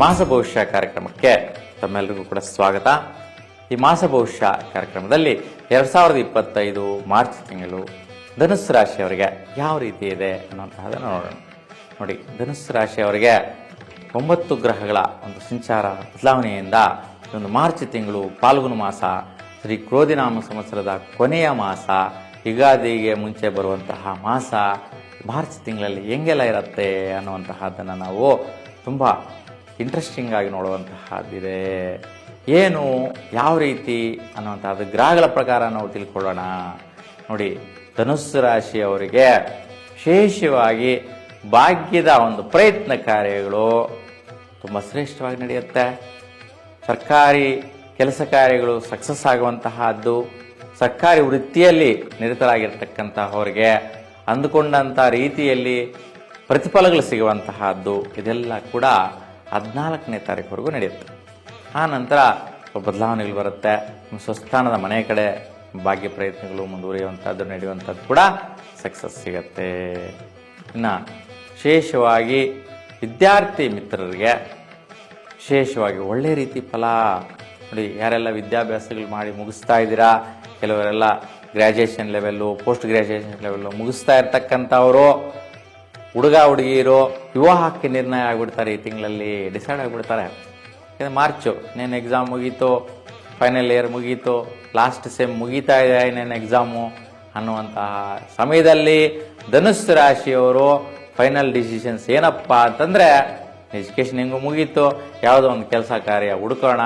ಮಾಸ ಭವಿಷ್ಯ ಕಾರ್ಯಕ್ರಮಕ್ಕೆ ತಮ್ಮೆಲ್ಲರಿಗೂ ಕೂಡ ಸ್ವಾಗತ. ಈ ಮಾಸ ಭವಿಷ್ಯ ಕಾರ್ಯಕ್ರಮದಲ್ಲಿ ಎರಡ್ ಸಾವಿರದ ಇಪ್ಪತ್ತೈದು ಮಾರ್ಚ್ ತಿಂಗಳು ಧನುಸ್ಸು ರಾಶಿಯವರಿಗೆ ಯಾವ ರೀತಿ ಇದೆ ಅನ್ನುವಂತಹದನ್ನು ನೋಡೋಣ. ನೋಡಿ, ಧನುಸ್ಸು ರಾಶಿಯವರಿಗೆ ಒಂಬತ್ತು ಗ್ರಹಗಳ ಒಂದು ಸಂಚಾರ ಬದಲಾವಣೆಯಿಂದ ಒಂದು ಮಾರ್ಚ್ ತಿಂಗಳು ಪಾಲ್ಗುಣ ಮಾಸ, ಶ್ರೀ ಕ್ರೋಧಿನಾಮ ಸಂವತ್ಸರದ ಕೊನೆಯ ಮಾಸ, ಯುಗಾದಿಗೆ ಮುಂಚೆ ಬರುವಂತಹ ಮಾಸ, ಮಾರ್ಚ್ ತಿಂಗಳಲ್ಲಿ ಹೆಂಗೆಲ್ಲ ಇರುತ್ತೆ ಅನ್ನುವಂತಹದ್ದನ್ನು ನಾವು ತುಂಬ ಇಂಟ್ರೆಸ್ಟಿಂಗ್ ಆಗಿ ನೋಡುವಂತಹದ್ದಿದೆ. ಏನು, ಯಾವ ರೀತಿ ಅನ್ನುವಂಥದ್ದು ಗ್ರಹಗಳ ಪ್ರಕಾರ ನಾವು ತಿಳ್ಕೊಳ್ಳೋಣ. ನೋಡಿ, ಧನುಸ್ಸು ರಾಶಿಯವರಿಗೆ ವಿಶೇಷವಾಗಿ ಭಾಗ್ಯದ ಒಂದು ಪ್ರಯತ್ನ ಕಾರ್ಯಗಳು ತುಂಬ ಶ್ರೇಷ್ಠವಾಗಿ ನಡೆಯುತ್ತೆ. ಸರ್ಕಾರಿ ಕೆಲಸ ಕಾರ್ಯಗಳು ಸಕ್ಸಸ್ ಆಗುವಂತಹದ್ದು, ಸರ್ಕಾರಿ ವೃತ್ತಿಯಲ್ಲಿ ನಿರತರಾಗಿರ್ತಕ್ಕಂತಹವರಿಗೆ ಅಂದುಕೊಂಡಂಥ ರೀತಿಯಲ್ಲಿ ಪ್ರತಿಫಲಗಳು ಸಿಗುವಂತಹದ್ದು, ಇದೆಲ್ಲ ಕೂಡ ಹದಿನಾಲ್ಕನೇ ತಾರೀಕುವರೆಗೂ ನಡೆಯುತ್ತೆ. ಆ ನಂತರ ಬದಲಾವಣೆಗಳು ಬರುತ್ತೆ. ಸ್ವಸ್ಥಾನದ ಮನೆ ಕಡೆ ಭಾಗ್ಯ ಪ್ರಯತ್ನಗಳು ಮುಂದುವರಿಯುವಂಥದ್ದು ನಡೆಯುವಂಥದ್ದು ಕೂಡ ಸಕ್ಸಸ್ ಸಿಗತ್ತೆ. ಇನ್ನು ವಿಶೇಷವಾಗಿ ವಿದ್ಯಾರ್ಥಿ ಮಿತ್ರರಿಗೆ ವಿಶೇಷವಾಗಿ ಒಳ್ಳೆ ರೀತಿ ಫಲ. ನೋಡಿ, ಯಾರೆಲ್ಲ ವಿದ್ಯಾಭ್ಯಾಸಗಳು ಮಾಡಿ ಮುಗಿಸ್ತಾ ಇದ್ದೀರಾ? ಕೆಲವರೆಲ್ಲ graduation level post graduation level ಮುಗಿಸ್ತಾ ಇರ್ತಕ್ಕಂಥವರು ಹುಡುಗ ಹುಡುಗಿಯರು ವಿವಾಹಕ್ಕೆ ನಿರ್ಣಯ ಆಗಿಬಿಡ್ತಾರೆ ಈ ತಿಂಗಳಲ್ಲಿ ಡಿಸೈಡ್ ಆಗಿಬಿಡ್ತಾರೆ. ಯಾಕಂದರೆ ಮಾರ್ಚು, ಇನ್ನೇನು ಎಕ್ಸಾಮ್ ಮುಗೀತು ಫೈನಲ್ ಇಯರ್ ಮುಗೀತು ಲಾಸ್ಟ್ ಸೆಮ್ ಮುಗೀತಾ ಇದೆ, ಇನ್ನೇನು ಎಕ್ಸಾಮು ಅನ್ನುವಂತಹ ಸಮಯದಲ್ಲಿ ಧನುಸ್ಸು ರಾಶಿಯವರು ಫೈನಲ್ ಡಿಸಿಷನ್ಸ್ ಏನಪ್ಪ ಅಂತಂದರೆ ಎಜುಕೇಷನ್ ಹೆಂಗು ಮುಗೀತು, ಯಾವುದೋ ಒಂದು ಕೆಲಸ ಕಾರ್ಯ ಹುಡುಕೋಣ,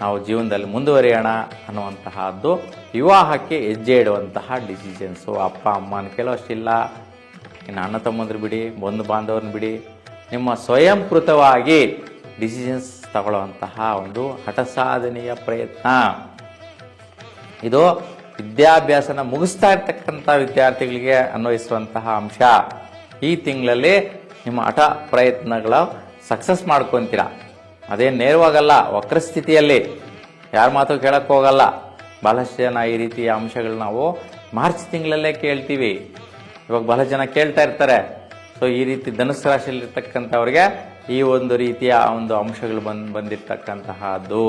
ನಾವು ಜೀವನದಲ್ಲಿ ಮುಂದುವರಿಯೋಣ ಅನ್ನುವಂತಹದ್ದು ವಿವಾಹಕ್ಕೆ ಹೆಜ್ಜೆ ಇಡುವಂತಹ ಡಿಸಿಷನ್ಸು ಅಪ್ಪ, ಅಮ್ಮನ ಕೆಲವಷ್ಟಿಲ್ಲ. ಇನ್ನು ಅಣ್ಣ ತಮ್ಮಂದ್ರು ಬಿಡಿ, ಬಂಧು ಬಾಂಧವ್ರನ್ನ ಬಿಡಿ, ನಿಮ್ಮ ಸ್ವಯಂಕೃತವಾಗಿ ಡಿಸಿಷನ್ಸ್ ತಗೊಳ್ಳುವಂತಹ ಒಂದು ಹಠ ಸಾಧನೆಯ ಪ್ರಯತ್ನ. ಇದು ವಿದ್ಯಾಭ್ಯಾಸನ ಮುಗಿಸ್ತಾ ಇರ್ತಕ್ಕಂಥ ವಿದ್ಯಾರ್ಥಿಗಳಿಗೆ ಅನ್ವಯಿಸುವಂತಹ ಅಂಶ. ಈ ತಿಂಗಳಲ್ಲಿ ನಿಮ್ಮ ಹಠ ಪ್ರಯತ್ನಗಳ ಸಕ್ಸಸ್ ಮಾಡ್ಕೊಂತೀರಾ. ಅದೇ ನೇರವಾಗಲ್ಲ ವಕ್ರ ಸ್ಥಿತಿಯಲ್ಲಿ ಯಾರ ಮಾತು ಕೇಳಕ್ಕೆ ಹೋಗಲ್ಲ. ಬಹಳಷ್ಟು ಜನ ಈ ರೀತಿಯ ಅಂಶಗಳು ನಾವು ಮಾರ್ಚ್ ತಿಂಗಳಲ್ಲೇ ಕೇಳ್ತೀವಿ. ಇವಾಗ ಬಹಳ ಜನ ಕೇಳ್ತಾ ಇರ್ತಾರೆ. ಸೊ ಈ ರೀತಿ ಧನುಸ್ಸು ರಾಶಿಯಲ್ಲಿರ್ತಕ್ಕಂಥವ್ರಿಗೆ ಈ ಒಂದು ರೀತಿಯ ಒಂದು ಅಂಶಗಳು ಬಂದು, ಬಂದಿರ್ತಕ್ಕಂತಹದ್ದು.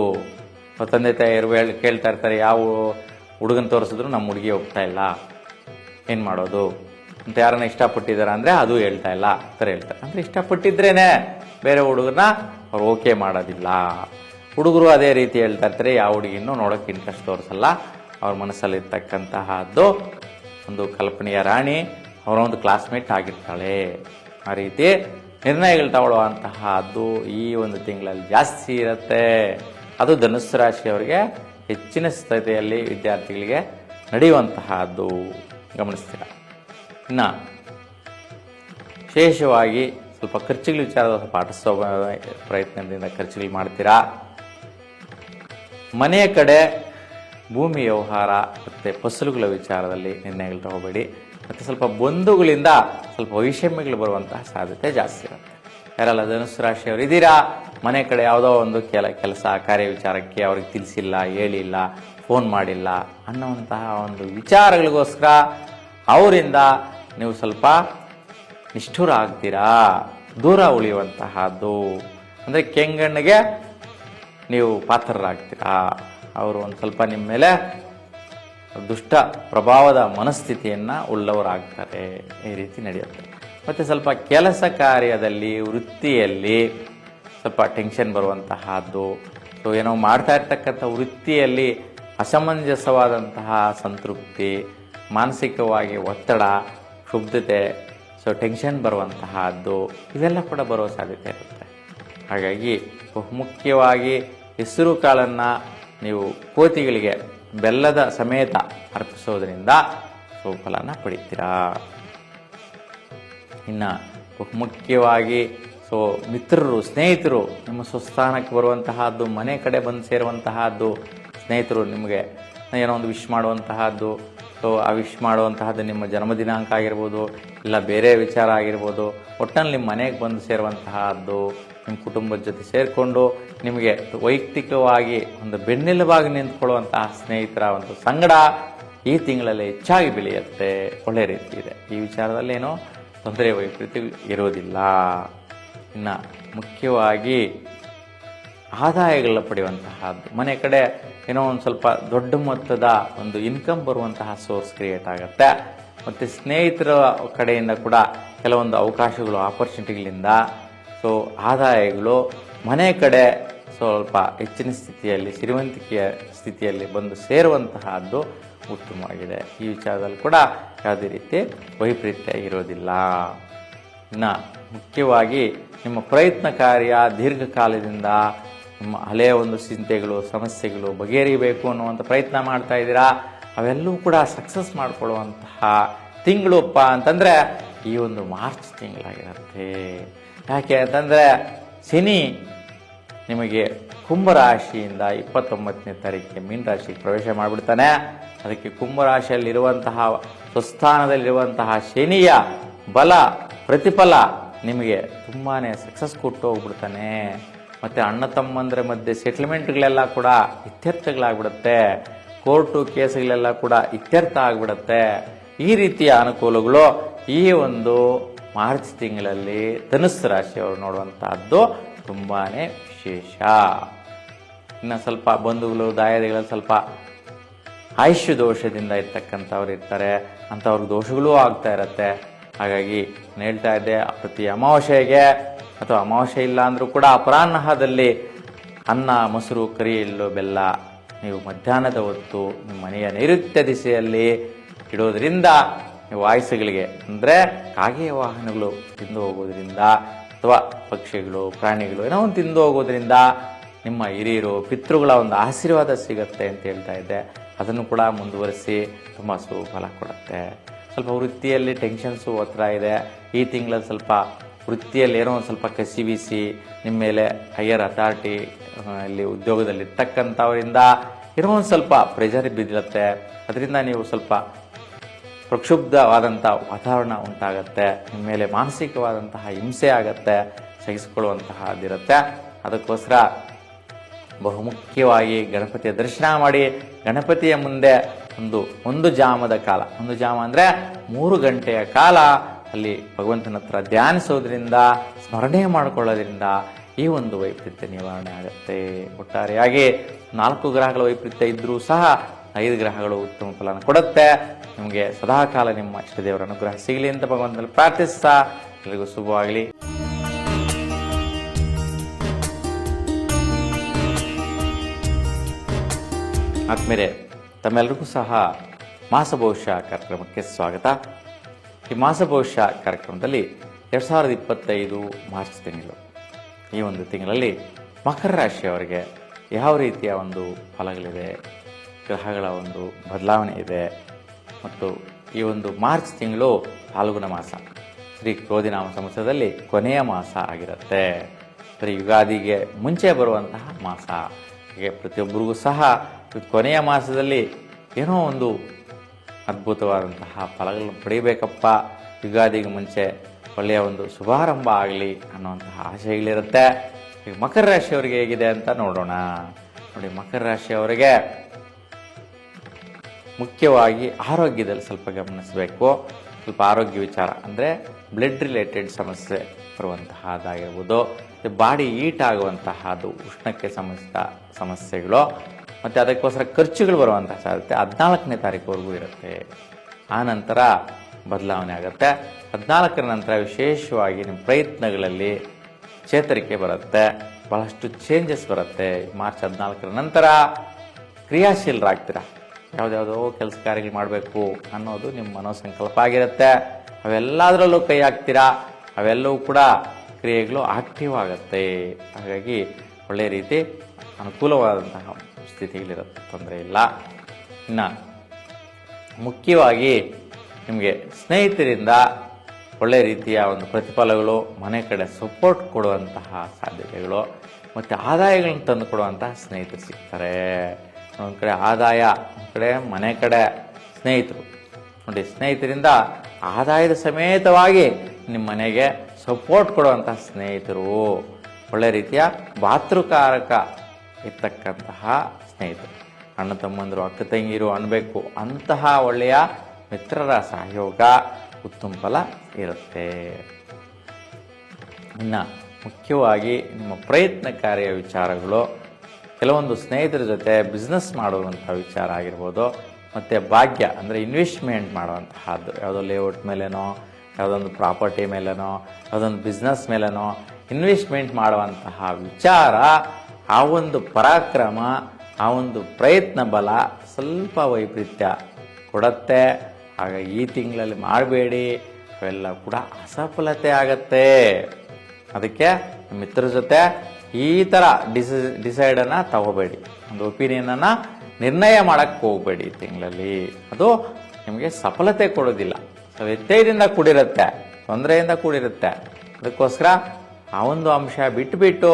ತಂದೆ ತಾಯಿಯರು ಹೇಳ್, ಕೇಳ್ತಾ ಇರ್ತಾರೆ, ಯಾವ ಹುಡುಗನ ತೋರಿಸಿದ್ರು ನಮ್ಮ ಹುಡುಗಿ ಹೋಗ್ತಾ ಇಲ್ಲ. ಏನು ಮಾಡೋದು? ಅಂತ ಯಾರನ್ನ ಇಷ್ಟಪಟ್ಟಿದ್ದಾರೆ ಅಂದರೆ ಅದು ಹೇಳ್ತಾ ಇಲ್ಲ ಥರ ಹೇಳ್ತಾರೆ. ಅಂದರೆ ಇಷ್ಟಪಟ್ಟಿದ್ರೇ ಬೇರೆ ಹುಡುಗರನ್ನ ಅವ್ರು ಓಕೆ ಮಾಡೋದಿಲ್ಲ. ಹುಡುಗರು ಅದೇ ರೀತಿ ಹೇಳ್ತಾ ಇರ್ತಾರೆ, ಯಾವ ಹುಡುಗಿನೂ ನೋಡೋಕೆ ಇಂಟ್ರೆಸ್ಟ್ ತೋರಿಸಲ್ಲ. ಅವ್ರ ಮನಸ್ಸಲ್ಲಿರ್ತಕ್ಕಂತಹದ್ದು ಒಂದು ಕಲ್ಪನೆಯ ರಾಣಿ. ಅವರ ಒಂದು ಕ್ಲಾಸ್ಮೇಟ್ ಆಗಿರ್ತಾಳೆ. ಆ ರೀತಿ ನಿರ್ಣಯಗಳು ತಗೊಳ್ಳುವಂತಹದ್ದು ಈ ಒಂದು ತಿಂಗಳಲ್ಲಿ ಜಾಸ್ತಿ ಇರುತ್ತೆ. ಅದು ಧನುಸ್ಸು ರಾಶಿಯವರಿಗೆ ಹೆಚ್ಚಿನ ಸ್ಥಿತಿಯಲ್ಲಿ ವಿದ್ಯಾರ್ಥಿಗಳಿಗೆ ನಡೆಯುವಂತಹದ್ದು. ಗಮನಿಸ್ತೀರ. ಇನ್ನು ವಿಶೇಷವಾಗಿ ಸ್ವಲ್ಪ ಖರ್ಚುಗಳ ವಿಚಾರದ ಪಾಠಿಸೋ ಪ್ರಯತ್ನದಿಂದ ಖರ್ಚುಗಳು ಮಾಡ್ತೀರಾ? ಮನೆಯ ಕಡೆ ಭೂಮಿ ವ್ಯವಹಾರ ಮತ್ತು ಫಸಲುಗಳ ವಿಚಾರದಲ್ಲಿ ನಿರ್ಣಯಗಳು ತಗೋಬೇಡಿ. ಮತ್ತು ಸ್ವಲ್ಪ ಬಂಧುಗಳಿಂದ ಸ್ವಲ್ಪ ವೈಷಮ್ಯಗಳು ಬರುವಂತಹ ಸಾಧ್ಯತೆ ಜಾಸ್ತಿ ಇರುತ್ತೆ. ಯಾರಲ್ಲ ಧನುಸ್ಸು ರಾಶಿಯವರು ಇದ್ದೀರಾ? ಮನೆ ಕಡೆ ಯಾವುದೋ ಒಂದು ಕೆಲ, ಕೆಲಸ ಕಾರ್ಯ ವಿಚಾರಕ್ಕೆ ಅವ್ರಿಗೆ ತಿಳಿಸಿಲ್ಲ, ಹೇಳಿಲ್ಲ, ಫೋನ್ ಮಾಡಿಲ್ಲ ಅನ್ನುವಂತಹ ಒಂದು ವಿಚಾರಗಳಿಗೋಸ್ಕರ ಅವರಿಂದ ನೀವು ಸ್ವಲ್ಪ ನಿಷ್ಠುರ ಆಗ್ತೀರಾ ದೂರ ಉಳಿಯುವಂತಹದ್ದು. ಅಂದರೆ ಕೆಂಗಣ್ಣಿಗೆ ನೀವು ಪಾತ್ರರಾಗ್ತೀರಾ? ಅವರು ಒಂದು ಸ್ವಲ್ಪ ನಿಮ್ಮ ಮೇಲೆ ದುಷ್ಟ ಪ್ರಭಾವದ ಮನಸ್ಥಿತಿಯನ್ನು ಉಳ್ಳವರಾಗ್ತಾರೆ. ಈ ರೀತಿ ನಡೆಯುತ್ತೆ. ಮತ್ತು ಸ್ವಲ್ಪ ಕೆಲಸ ಕಾರ್ಯದಲ್ಲಿ, ವೃತ್ತಿಯಲ್ಲಿ ಸ್ವಲ್ಪ ಟೆನ್ಷನ್ ಬರುವಂತಹದ್ದು. ಸೊ ಏನೋ ಮಾಡ್ತಾ ಇರ್ತಕ್ಕಂಥ ವೃತ್ತಿಯಲ್ಲಿ ಅಸಮಂಜಸವಾದಂತಹ ಸಂತೃಪ್ತಿ, ಮಾನಸಿಕವಾಗಿ ಒತ್ತಡ ಕ್ಷುಬ್ಧತೆ ಸೊ ಟೆನ್ಷನ್ ಬರುವಂತಹದ್ದು ಇವೆಲ್ಲ ಕೂಡ ಬರುವ ಸಾಧ್ಯತೆ ಇರುತ್ತೆ. ಹಾಗಾಗಿ ಬಹುಮುಖ್ಯವಾಗಿ ಹೆಸರು ಕಾಳನ್ನು ನೀವು ಕೋತಿಗಳಿಗೆ ಬೆಲ್ಲದ ಸಮೇತ ಅರ್ಪಿಸೋದ್ರಿಂದ ಸುಫಲನ ಪಡಿತೀರಾ? ಇನ್ನು ಬಹುಮುಖ್ಯವಾಗಿ ಸೊ ಮಿತ್ರರು, ಸ್ನೇಹಿತರು ನಿಮ್ಮ ಸ್ವಸ್ಥಾನಕ್ಕೆ ಬರುವಂತಹದ್ದು, ಮನೆ ಕಡೆ ಬಂದು ಸೇರುವಂತಹದ್ದು, ಸ್ನೇಹಿತರು ನಿಮಗೆ ಏನೋ ಒಂದು ವಿಶ್ ಮಾಡುವಂತಹದ್ದು, ಸೊ ಆ ವಿಶ್ ಮಾಡುವಂತಹದ್ದು ನಿಮ್ಮ ಜನ್ಮ ದಿನಾಂಕ ಆಗಿರ್ಬೋದು, ಇಲ್ಲ ಬೇರೆ ವಿಚಾರ ಆಗಿರ್ಬೋದು ಒಟ್ಟಿನಲ್ಲಿ ಮನೆಗೆ ಬಂದು ಸೇರುವಂತಹದ್ದು ನಿಮ್ಮ ಕುಟುಂಬದ ಜೊತೆ ಸೇರಿಕೊಂಡು ನಿಮಗೆ ವೈಯಕ್ತಿಕವಾಗಿ ಒಂದು ಬೆನ್ನೆಲುಬಾಗಿ ನಿಂತ್ಕೊಳ್ಳುವಂತಹ ಸ್ನೇಹಿತರ ಒಂದು ಸಂಗಡ ಈ ತಿಂಗಳಲ್ಲಿ ಹೆಚ್ಚಾಗಿ ಬೆಳೆಯುತ್ತೆ. ಒಳ್ಳೆ ರೀತಿ ಇದೆ. ಈ ವಿಚಾರದಲ್ಲಿ ಏನೋ ತೊಂದರೆ ವೈಪರೀತ್ಯ ಇರೋದಿಲ್ಲ ಇನ್ನು ಮುಖ್ಯವಾಗಿ ಆದಾಯಗಳನ್ನ ಪಡೆಯುವಂತಹದ್ದು. ಮನೆ ಕಡೆ ಏನೋ ಒಂದು ಸ್ವಲ್ಪ ದೊಡ್ಡ ಮೊತ್ತದ ಒಂದು ಇನ್ಕಮ್ ಬರುವಂತಹ ಸೋರ್ಸ್ ಕ್ರಿಯೇಟ್ ಆಗುತ್ತೆ. ಮತ್ತು ಸ್ನೇಹಿತರ ಕಡೆಯಿಂದ ಕೂಡ ಕೆಲವೊಂದು ಅವಕಾಶಗಳು ಆಪರ್ಚುನಿಟಿಗಳಿಂದ ಸೊ ಆದಾಯಗಳು ಮನೆ ಕಡೆ ಸ್ವಲ್ಪ ಹೆಚ್ಚಿನ ಸ್ಥಿತಿಯಲ್ಲಿ, ಸಿರಿವಂತಿಕೆಯ ಸ್ಥಿತಿಯಲ್ಲಿ ಬಂದು ಸೇರುವಂತಹದ್ದು ಉತ್ತಮವಾಗಿದೆ. ಈ ವಿಚಾರದಲ್ಲಿ ಕೂಡ ಯಾವುದೇ ರೀತಿ ವೈಪರೀತ್ಯ ಇರೋದಿಲ್ಲ ಇನ್ನು ಮುಖ್ಯವಾಗಿ ನಿಮ್ಮ ಪ್ರಯತ್ನ ಕಾರ್ಯ ದೀರ್ಘಕಾಲದಿಂದ ನಿಮ್ಮ ಹಳೆಯ ಒಂದು ಚಿಂತೆಗಳು, ಸಮಸ್ಯೆಗಳು ಬಗೆಹರಿಬೇಕು ಅನ್ನುವಂಥ ಪ್ರಯತ್ನ ಮಾಡ್ತಾ ಇದ್ದೀರಾ? ಅವೆಲ್ಲವೂ ಕೂಡ ಸಕ್ಸಸ್ ಮಾಡಿಕೊಳ್ಳುವಂತಹ ತಿಂಗಳಪ್ಪ ಅಂತಂದರೆ ಈ ಒಂದು ಮಾರ್ಚ್ ತಿಂಗಳಾಗಿರುತ್ತೆ. ಯಾಕೆ ಅಂತಂದರೆ ಶನಿ ನಿಮಗೆ ಕುಂಭರಾಶಿಯಿಂದ ಇಪ್ಪತ್ತೊಂಬತ್ತನೇ ತಾರೀಕಿಗೆ ಮೀನರಾಶಿಗೆ ಪ್ರವೇಶ ಮಾಡಿಬಿಡ್ತಾನೆ. ಅದಕ್ಕೆ ಕುಂಭರಾಶಿಯಲ್ಲಿರುವಂತಹ, ಸ್ವಸ್ಥಾನದಲ್ಲಿರುವಂತಹ ಶನಿಯ ಬಲ, ಪ್ರತಿಫಲ ನಿಮಗೆ ತುಂಬಾ ಸಕ್ಸಸ್ ಕೊಟ್ಟು ಹೋಗ್ಬಿಡ್ತಾನೆ. ಮತ್ತು ಅಣ್ಣ ತಮ್ಮಂದ್ರ ಮಧ್ಯೆ ಸೆಟ್ಲ್ಮೆಂಟ್ಗಳೆಲ್ಲ ಕೂಡ ಇತ್ಯರ್ಥಗಳಾಗ್ಬಿಡುತ್ತೆ. ಕೋರ್ಟು ಕೇಸ್ಗಳೆಲ್ಲ ಕೂಡ ಇತ್ಯರ್ಥ ಆಗಿಬಿಡುತ್ತೆ. ಈ ರೀತಿಯ ಅನುಕೂಲಗಳು ಈ ಒಂದು ಮಾರ್ಚ್ ತಿಂಗಳಲ್ಲಿ ಧನುಸ್ಸು ರಾಶಿಯವರು ನೋಡುವಂತಹದ್ದು ತುಂಬಾ ವಿಶೇಷ. ಇನ್ನು ಸ್ವಲ್ಪ ಬಂಧುಗಳು, ದಾಯಾದಿಗಳಲ್ಲಿ ಸ್ವಲ್ಪ ಆಯುಷ್ಯ ದೋಷದಿಂದ ಇರ್ತಕ್ಕಂಥವ್ರು ಇರ್ತಾರೆ. ಅಂಥವ್ರಿಗೆ ದೋಷಗಳೂ ಆಗ್ತಾ ಇರತ್ತೆ. ಹಾಗಾಗಿ ಹೇಳ್ತಾ ಇದ್ದೆ, ಪ್ರತಿ ಅಮಾವಾಸ್ಯೆಗೆ ಅಥವಾ ಅಮಾವಾಸ್ಯೆ ಇಲ್ಲ ಅಂದರೂ ಕೂಡ ಅಪರಾಹ್ನದಲ್ಲಿ ಅನ್ನ, ಮೊಸರು, ಕರಿ, ಎಳ್ಳು, ಬೆಲ್ಲ ನೀವು ಮಧ್ಯಾಹ್ನದ ಹೊತ್ತು ನಿಮ್ಮ ಮನೆಯ ನೈಋತ್ಯ ದಿಸೆಯಲ್ಲಿ ಇಡೋದ್ರಿಂದ ನೀವು ಆಯುಸ್ಸುಗಳಿಗೆ ಅಂದರೆ ಕಾಗೆಯ ವಾಹನಗಳು ತಿಂದು ಹೋಗೋದ್ರಿಂದ ಅಥವಾ ಪಕ್ಷಿಗಳು, ಪ್ರಾಣಿಗಳು ಏನೋ ಒಂದು ತಿಂದು ಹೋಗೋದ್ರಿಂದ ನಿಮ್ಮ ಹಿರಿಯರು, ಪಿತೃಗಳ ಒಂದು ಆಶೀರ್ವಾದ ಸಿಗತ್ತೆ ಅಂತ ಹೇಳ್ತಾ ಇದ್ದೆ. ಅದನ್ನು ಕೂಡ ಮುಂದುವರಿಸಿ ತುಂಬ ಸುಫಲ ಕೊಡುತ್ತೆ. ಸ್ವಲ್ಪ ವೃತ್ತಿಯಲ್ಲಿ ಟೆನ್ಷನ್ಸು ಹತ್ರ ಇದೆ. ಈ ತಿಂಗಳಲ್ಲಿ ಸ್ವಲ್ಪ ವೃತ್ತಿಯಲ್ಲಿ ಏನೋ ಒಂದು ಸ್ವಲ್ಪ ಕಸಿ ಬೀಸಿ ನಿಮ್ಮ ಮೇಲೆ ಹೈಯರ್ ಅಥಾರಿಟಿ ಇಲ್ಲಿ ಉದ್ಯೋಗದಲ್ಲಿ ಇರ್ತಕ್ಕಂಥವರಿಂದ ಏನೋ ಒಂದು ಸ್ವಲ್ಪ ಪ್ರೆಷರ್ ಬಿದ್ದಿರುತ್ತೆ. ಅದರಿಂದ ನೀವು ಸ್ವಲ್ಪ ಪ್ರಕ್ಷುಬ್ಧವಾದಂಥ ವಾತಾವರಣ ಉಂಟಾಗತ್ತೆ, ನಿಮ್ಮ ಮೇಲೆ ಮಾನಸಿಕವಾದಂತಹ ಹಿಂಸೆ ಆಗತ್ತೆ ಸಹಿಸಿಕೊಳ್ಳುವಂತಹದ್ದಿರುತ್ತೆ ಅದಕ್ಕೋಸ್ಕರ ಬಹುಮುಖ್ಯವಾಗಿ ಗಣಪತಿಯ ದರ್ಶನ ಮಾಡಿ, ಗಣಪತಿಯ ಮುಂದೆ ಒಂದು ಒಂದು ಜಾಮದ ಕಾಲ. ಒಂದು ಜಾಮ ಅಂದರೆ ಮೂರು ಗಂಟೆಯ ಕಾಲ ಅಲ್ಲಿ ಭಗವಂತನ ಹತ್ರ ಧ್ಯಾನಿಸೋದ್ರಿಂದ, ಸ್ಮರಣೆ ಮಾಡಿಕೊಳ್ಳೋದ್ರಿಂದ ಈ ಒಂದು ವೈಪರೀತ್ಯ ನಿವಾರಣೆ ಆಗುತ್ತೆ. ಒಟ್ಟಾರೆಯಾಗಿ ನಾಲ್ಕು ಗ್ರಹಗಳ ವೈಪರೀತ್ಯ ಇದ್ದರೂ ಸಹ ಐದು ಗ್ರಹಗಳು ಉತ್ತಮ ಫಲನ ಕೊಡುತ್ತೆ. ನಿಮಗೆ ಸದಾಕಾಲ ನಿಮ್ಮ ಇಷ್ಟದೇವರ ಅನುಗ್ರಹ ಸಿಗಲಿ ಅಂತ ಭಗವಂತನಲ್ಲಿ ಪ್ರಾರ್ಥಿಸ್ತಾ ಎಲ್ಲರಿಗೂ ಶುಭವಾಗಲಿ. ಆದ್ಮೇಲೆ ತಮ್ಮೆಲ್ಲರಿಗೂ ಸಹ ಮಾಸಭವಿಷ್ಯ ಕಾರ್ಯಕ್ರಮಕ್ಕೆ ಸ್ವಾಗತ. ಈ ಮಾಸಭವಿಷ್ಯ ಕಾರ್ಯಕ್ರಮದಲ್ಲಿ ಎರಡು ಸಾವಿರದ ಇಪ್ಪತ್ತೈದು ಮಾರ್ಚ್ ತಿಂಗಳು. ಈ ಒಂದು ತಿಂಗಳಲ್ಲಿ ಮಕರ ರಾಶಿಯವರಿಗೆ ಯಾವ ರೀತಿಯ ಒಂದು ಫಲಗಳಿದೆ ಗ್ರಹಗಳ ಒಂದು ಬದಲಾವಣೆ ಇದೆ. ಮತ್ತು ಈ ಒಂದು ಮಾರ್ಚ್ ತಿಂಗಳು ಫಾಲ್ಗುಣ ಮಾಸ. ಶ್ರೀ ಕ್ರೋಧಿನಾಮ ಸಂವತ್ಸರದಲ್ಲಿ ಕೊನೆಯ ಮಾಸ ಆಗಿರುತ್ತೆ. ಶ್ರೀ ಯುಗಾದಿಗೆ ಮುಂಚೆ ಬರುವಂತಹ ಮಾಸ. ಹೀಗೆ ಪ್ರತಿಯೊಬ್ಬರಿಗೂ ಸಹ ಕೊನೆಯ ಮಾಸದಲ್ಲಿ ಏನೋ ಒಂದು ಅದ್ಭುತವಾದಂತಹ ಫಲಗಳನ್ನು ಪಡಿಬೇಕಪ್ಪ. ಯುಗಾದಿಗೆ ಮುಂಚೆ ಒಳ್ಳೆಯ ಒಂದು ಶುಭಾರಂಭ ಆಗಲಿ ಅನ್ನುವಂತಹ ಆಶೆಗಳಿರುತ್ತೆ ಈಗ ಮಕರ ರಾಶಿಯವರಿಗೆ ಹೇಗಿದೆ ಅಂತ ನೋಡೋಣ. ನೋಡಿ, ಮಕರ ರಾಶಿಯವರಿಗೆ ಮುಖ್ಯವಾಗಿ ಆರೋಗ್ಯದಲ್ಲಿ ಸ್ವಲ್ಪ ಗಮನಿಸಬೇಕು. ಸ್ವಲ್ಪ ಆರೋಗ್ಯ ವಿಚಾರ ಅಂದರೆ ಬ್ಲಡ್ ರಿಲೇಟೆಡ್ ಸಮಸ್ಯೆ ಬರುವಂತಹದ್ದಾಗಿರ್ಬೋದು ಬಾಡಿ ಈಟ್ ಆಗುವಂತಹದ್ದು ಉಷ್ಣಕ್ಕೆ ಸಂಬಂಧಿಸಿದ ಸಮಸ್ಯೆಗಳು. ಮತ್ತು ಅದಕ್ಕೋಸ್ಕರ ಖರ್ಚುಗಳು ಬರುವಂತಹ ಸಾಧ್ಯತೆ ಹದಿನಾಲ್ಕನೇ ತಾರೀಕುವರೆಗೂ ಇರುತ್ತೆ. ಆ ನಂತರ ಬದಲಾವಣೆ ಆಗುತ್ತೆ. ಹದಿನಾಲ್ಕರ ನಂತರ ವಿಶೇಷವಾಗಿ ನಿಮ್ಮ ಪ್ರಯತ್ನಗಳಲ್ಲಿ ಚೇತರಿಕೆ ಬರುತ್ತೆ. ಬಹಳಷ್ಟು ಚೇಂಜಸ್ ಬರುತ್ತೆ. ಮಾರ್ಚ್ ಹದಿನಾಲ್ಕರ ನಂತರ ಕ್ರಿಯಾಶೀಲರಾಗ್ತೀರ? ಯಾವುದ್ಯಾವುದೋ ಕೆಲಸ ಕಾರ್ಯಗಳು ಮಾಡಬೇಕು ಅನ್ನೋದು ನಿಮ್ಮ ಮನೋಸಂಕಲ್ಪ ಆಗಿರುತ್ತೆ. ಅವೆಲ್ಲದರಲ್ಲೂ ಕೈ ಹಾಕ್ತೀರಾ? ಅವೆಲ್ಲವೂ ಕೂಡ ಕ್ರಿಯೆಗಳು ಆಕ್ಟಿವ್ ಆಗುತ್ತೆ. ಹಾಗಾಗಿ ಒಳ್ಳೆಯ ರೀತಿ ಅನುಕೂಲವಾದಂತಹ ಸ್ಥಿತಿಗಳಿರುತ್ತೆ ತೊಂದರೆ ಇಲ್ಲ. ಇನ್ನು ಮುಖ್ಯವಾಗಿ ನಿಮಗೆ ಸ್ನೇಹಿತರಿಂದ ಒಳ್ಳೆಯ ರೀತಿಯ ಒಂದು ಪ್ರತಿಫಲಗಳು, ಮನೆ ಕಡೆ ಸಪೋರ್ಟ್ ಕೊಡುವಂತಹ ಸಾಧ್ಯತೆಗಳು, ಮತ್ತು ಆದಾಯಗಳನ್ನು ತಂದು ಕೊಡುವಂತಹ ಸ್ನೇಹಿತರು ಸಿಗ್ತಾರೆ. ಒಂದು ಕಡೆ ಆದಾಯ ಒಂದು ಕಡೆ ಮನೆ ಕಡೆ ಸ್ನೇಹಿತರು. ನೋಡಿ, ಸ್ನೇಹಿತರಿಂದ ಆದಾಯದ ಸಮೇತವಾಗಿ ನಿಮ್ಮ ಮನೆಗೆ ಸಪೋರ್ಟ್ ಕೊಡುವಂತಹ ಸ್ನೇಹಿತರು. ಒಳ್ಳೆ ರೀತಿಯ ಭಾತೃಕಾರಕ ಇರ್ತಕ್ಕಂತಹ ಸ್ನೇಹಿತರು. ಅಣ್ಣ, ತಮ್ಮಂದರು, ಅಕ್ಕ ತಂಗಿರು ಅನ್ನಬೇಕು ಅಂತಹ ಒಳ್ಳೆಯ ಮಿತ್ರರ ಸಹಯೋಗ ಉತ್ತಮ ಫಲ ಇರುತ್ತೆ. ಇನ್ನು ಮುಖ್ಯವಾಗಿ ನಿಮ್ಮ ಪ್ರಯತ್ನಕಾರಿಯ ವಿಚಾರಗಳು ಕೆಲವೊಂದು ಸ್ನೇಹಿತರ ಜೊತೆ ಬಿಸ್ನೆಸ್ ಮಾಡುವಂಥ ವಿಚಾರ ಆಗಿರ್ಬೋದು, ಮತ್ತು ಭಾಗ್ಯ ಅಂದರೆ ಇನ್ವೆಸ್ಟ್ಮೆಂಟ್ ಮಾಡುವಂತಹದ್ದು. ಯಾವುದೋ ಲೇಔಟ್ ಮೇಲೇನೋ, ಯಾವುದೊಂದು ಪ್ರಾಪರ್ಟಿ ಮೇಲೇನೋ, ಯಾವುದೊಂದು ಬಿಸ್ನೆಸ್ ಮೇಲೇನೋ ಇನ್ವೆಸ್ಟ್ಮೆಂಟ್ ಮಾಡುವಂತಹ ವಿಚಾರ, ಆ ಒಂದು ಪರಾಕ್ರಮ, ಆ ಒಂದು ಪ್ರಯತ್ನ ಬಲ ಸ್ವಲ್ಪ ವೈಪರೀತ್ಯ ಕೊಡತ್ತೆ. ಆಗ ಈ ತಿಂಗಳಲ್ಲಿ ಮಾಡಬೇಡಿ, ಅವೆಲ್ಲ ಕೂಡ ಅಸಫಲತೆ ಆಗತ್ತೆ. ಅದಕ್ಕೆ ಮಿತ್ರರ ಜೊತೆ ಈ ಥರ ಡಿಸಿ ಡಿಸೈಡನ್ನು ತಗೋಬೇಡಿ. ಒಂದು ಒಪಿನಿಯನನ್ನು ನಿರ್ಣಯ ಮಾಡಕ್ಕೆ ಹೋಗಬೇಡಿ ತಿಂಗಳಲ್ಲಿ. ಅದು ನಿಮಗೆ ಸಫಲತೆ ಕೊಡೋದಿಲ್ಲ. ವ್ಯತ್ಯಯದಿಂದ ಕೂಡಿರುತ್ತೆ, ತೊಂದರೆಯಿಂದ ಕೂಡಿರುತ್ತೆ. ಅದಕ್ಕೋಸ್ಕರ ಆ ಒಂದು ಅಂಶ ಬಿಟ್ಟು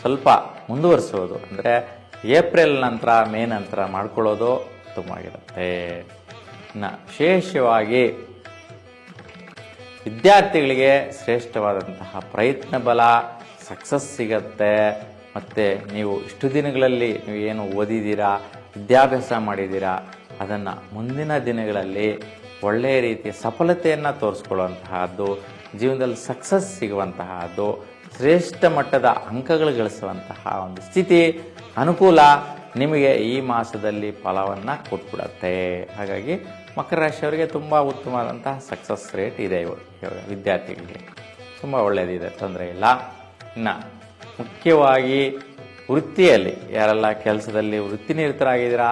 ಸ್ವಲ್ಪ ಮುಂದುವರಿಸೋದು. ಅಂದರೆ ಏಪ್ರಿಲ್ ನಂತರ, ಮೇ ನಂತರ ಮಾಡ್ಕೊಳ್ಳೋದು ಉತ್ತಮವಾಗಿರುತ್ತೆ ಇನ್ನು ವಿಶೇಷವಾಗಿ ವಿದ್ಯಾರ್ಥಿಗಳಿಗೆ ಶ್ರೇಷ್ಠವಾದಂತಹ ಪ್ರಯತ್ನ ಬಲ ಸಕ್ಸಸ್ ಸಿಗತ್ತೆ, ಮತ್ತು ನೀವು ಇಷ್ಟು ದಿನಗಳಲ್ಲಿ ನೀವು ಏನು ಓದಿದ್ದೀರಾ, ವಿದ್ಯಾಭ್ಯಾಸ ಮಾಡಿದ್ದೀರಾ, ಅದನ್ನು ಮುಂದಿನ ದಿನಗಳಲ್ಲಿ ಒಳ್ಳೆಯ ರೀತಿಯ ಸಫಲತೆಯನ್ನು ತೋರಿಸ್ಕೊಳ್ಳುವಂತಹದ್ದು, ಜೀವನದಲ್ಲಿ ಸಕ್ಸಸ್ ಸಿಗುವಂತಹದ್ದು, ಶ್ರೇಷ್ಠ ಮಟ್ಟದ ಅಂಕಗಳು ಗಳಿಸುವಂತಹ ಒಂದು ಸ್ಥಿತಿ ಅನುಕೂಲ ನಿಮಗೆ ಈ ಮಾಸದಲ್ಲಿ ಫಲವನ್ನು ಕೊಟ್ಬಿಡತ್ತೆ. ಹಾಗಾಗಿ ಮಕರ ರಾಶಿಯವರಿಗೆ ತುಂಬ ಉತ್ತಮವಾದಂತಹ ಸಕ್ಸಸ್ ರೇಟ್ ಇದೆ ಇವಾಗ ವಿದ್ಯಾರ್ಥಿಗಳಿಗೆ. ತುಂಬ ಒಳ್ಳೆಯದಿದೆ ತೊಂದರೆ ಇಲ್ಲ. ಇನ್ನು ಮುಖ್ಯವಾಗಿ ವೃತ್ತಿಯಲ್ಲಿ, ಯಾರೆಲ್ಲ ಕೆಲಸದಲ್ಲಿ ವೃತ್ತಿ ವೃತ್ತಿನಿರತರಾಗಿದ್ದೀರಾ,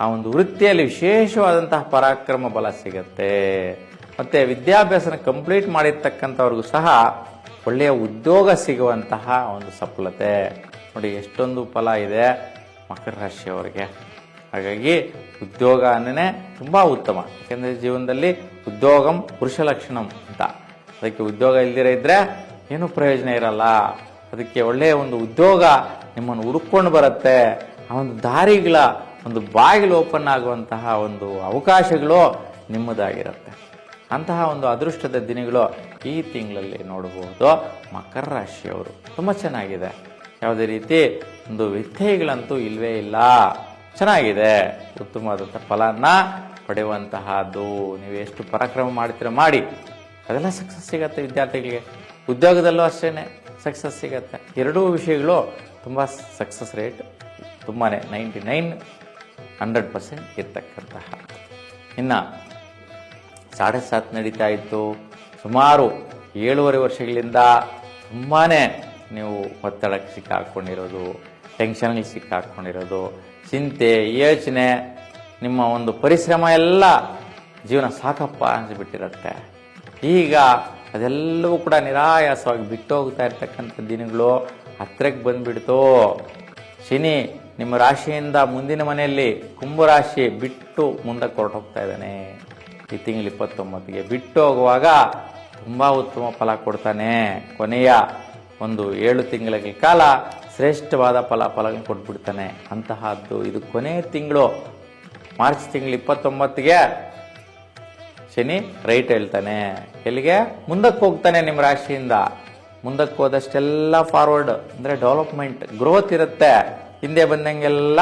ಆ ಒಂದು ವೃತ್ತಿಯಲ್ಲಿ ವಿಶೇಷವಾದಂತಹ ಪರಾಕ್ರಮ ಬಲ ಸಿಗತ್ತೆ. ಮತ್ತು ವಿದ್ಯಾಭ್ಯಾಸನ ಕಂಪ್ಲೀಟ್ ಮಾಡಿರ್ತಕ್ಕಂಥವ್ರಿಗೂ ಸಹ ಒಳ್ಳೆಯ ಉದ್ಯೋಗ ಸಿಗುವಂತಹ ಒಂದು ಸಫಲತೆ. ನೋಡಿ, ಎಷ್ಟೊಂದು ಫಲ ಇದೆ ಮಕರ ರಾಶಿಯವರಿಗೆ ಹಾಗಾಗಿ ಉದ್ಯೋಗ ಅನ್ನೇ ತುಂಬ ಉತ್ತಮ. ಯಾಕೆಂದರೆ ಜೀವನದಲ್ಲಿ ಉದ್ಯೋಗಂ ಪುರುಷ ಲಕ್ಷಣಂ ಅಂತ. ಅದಕ್ಕೆ ಉದ್ಯೋಗ ಇಲ್ದಿರ ಇದ್ದರೆ ಏನೂ ಪ್ರಯೋಜನ ಇರಲ್ಲ. ಅದಕ್ಕೆ ಒಳ್ಳೆಯ ಒಂದು ಉದ್ಯೋಗ ನಿಮ್ಮನ್ನು ಹುಡುಕೊಂಡು ಬರುತ್ತೆ. ಆ ಒಂದು ದಾರಿಗಳ, ಒಂದು ಬಾಗಿಲು ಓಪನ್ ಆಗುವಂತಹ ಒಂದು ಅವಕಾಶಗಳು ನಿಮ್ಮದಾಗಿರುತ್ತೆ. ಅಂತಹ ಒಂದು ಅದೃಷ್ಟದ ದಿನಗಳು ಈ ತಿಂಗಳಲ್ಲಿ ನೋಡಬಹುದು. ಮಕರ ರಾಶಿಯವರು. ತುಂಬ ಚೆನ್ನಾಗಿದೆ. ಯಾವುದೇ ರೀತಿ ಒಂದು ವ್ಯತ್ಯಯಗಳಂತೂ ಇಲ್ವೇ ಇಲ್ಲ. ಚೆನ್ನಾಗಿದೆ. ಉತ್ತಮವಾದಂಥ ಫಲನ ಪಡೆಯುವಂತಹದ್ದು. ನೀವು ಎಷ್ಟು ಪರಾಕ್ರಮ ಮಾಡ್ತೀರ ಮಾಡಿ. ಅದೆಲ್ಲ ಸಕ್ಸಸ್ ಸಿಗತ್ತೆ ವಿದ್ಯಾರ್ಥಿಗಳಿಗೆ. ಉದ್ಯೋಗದಲ್ಲೂ ಅಷ್ಟೇ ಸಕ್ಸಸ್ ಸಿಗುತ್ತೆ. ಎರಡೂ ವಿಷಯಗಳು ತುಂಬ ಸಕ್ಸಸ್ ರೇಟ್ ತುಂಬಾ ನೈಂಟಿ ನೈನ್ ಹಂಡ್ರೆಡ್ ಪರ್ಸೆಂಟ್ ಇರ್ತಕ್ಕಂತಹ. ಇನ್ನು ಸಾಡೆ ಸಾತ್ ನಡೀತಾ ಇತ್ತು. ಸುಮಾರು ಏಳೂವರೆ ವರ್ಷಗಳಿಂದ ತುಂಬಾ ನೀವು ಒತ್ತಡಕ್ಕೆ ಸಿಕ್ಕಾಕೊಂಡಿರೋದು ಟೆನ್ಷನ್ಗೆ ಸಿಕ್ಕಾಕೊಂಡಿರೋದು, ಚಿಂತೆ, ಯೋಚನೆ, ನಿಮ್ಮ ಒಂದು ಪರಿಶ್ರಮ ಎಲ್ಲ ಜೀವನ ಸಾಕಪ್ಪ ಅನಿಸ್ಬಿಟ್ಟಿರುತ್ತೆ. ಈಗ ಅದೆಲ್ಲವೂ ಕೂಡ ನಿರಾಯಾಸವಾಗಿ ಬಿಟ್ಟು ಹೋಗ್ತಾ ಇರ್ತಕ್ಕಂಥ ದಿನಗಳು ಹತ್ರಕ್ಕೆ ಬಂದುಬಿಡ್ತು. ಶನಿ ನಿಮ್ಮ ರಾಶಿಯಿಂದ ಮುಂದಿನ ಮನೆಯಲ್ಲಿ ಕುಂಭರಾಶಿ ಬಿಟ್ಟು ಮುಂದಕ್ಕೆ ಹೊರಟೋಗ್ತಾ ಇದ್ದಾನೆ. ಈ ತಿಂಗಳು ಇಪ್ಪತ್ತೊಂಬತ್ತಿಗೆ ಬಿಟ್ಟು ಹೋಗುವಾಗ ತುಂಬ ಉತ್ತಮ ಫಲ ಕೊಡ್ತಾನೆ. ಕೊನೆಯ ಒಂದು ಏಳು ತಿಂಗಳ ಕಾಲ ಶ್ರೇಷ್ಠವಾದ ಫಲ ಫಲ ಕೊಟ್ಬಿಡ್ತಾನೆ. ಅಂತಹದ್ದು ಇದು ಕೊನೆಯ ತಿಂಗಳು. ಮಾರ್ಚ್ ತಿಂಗಳು ಇಪ್ಪತ್ತೊಂಬತ್ತಿಗೆ ಶನಿ ರೈಟ್ ಹೇಳ್ತಾನೆ. ಎಲ್ಲಿಗೆ? ಮುಂದಕ್ಕೆ ಹೋಗ್ತಾನೆ ನಿಮ್ಮ ರಾಶಿಯಿಂದ. ಮುಂದಕ್ಕೆ ಹೋದಷ್ಟೆಲ್ಲ ಫಾರ್ವರ್ಡ್ ಅಂದರೆ ಡೆವಲಪ್ಮೆಂಟ್ ಗ್ರೋತ್ ಇರುತ್ತೆ. ಹಿಂದೆ ಬಂದಂಗೆಲ್ಲ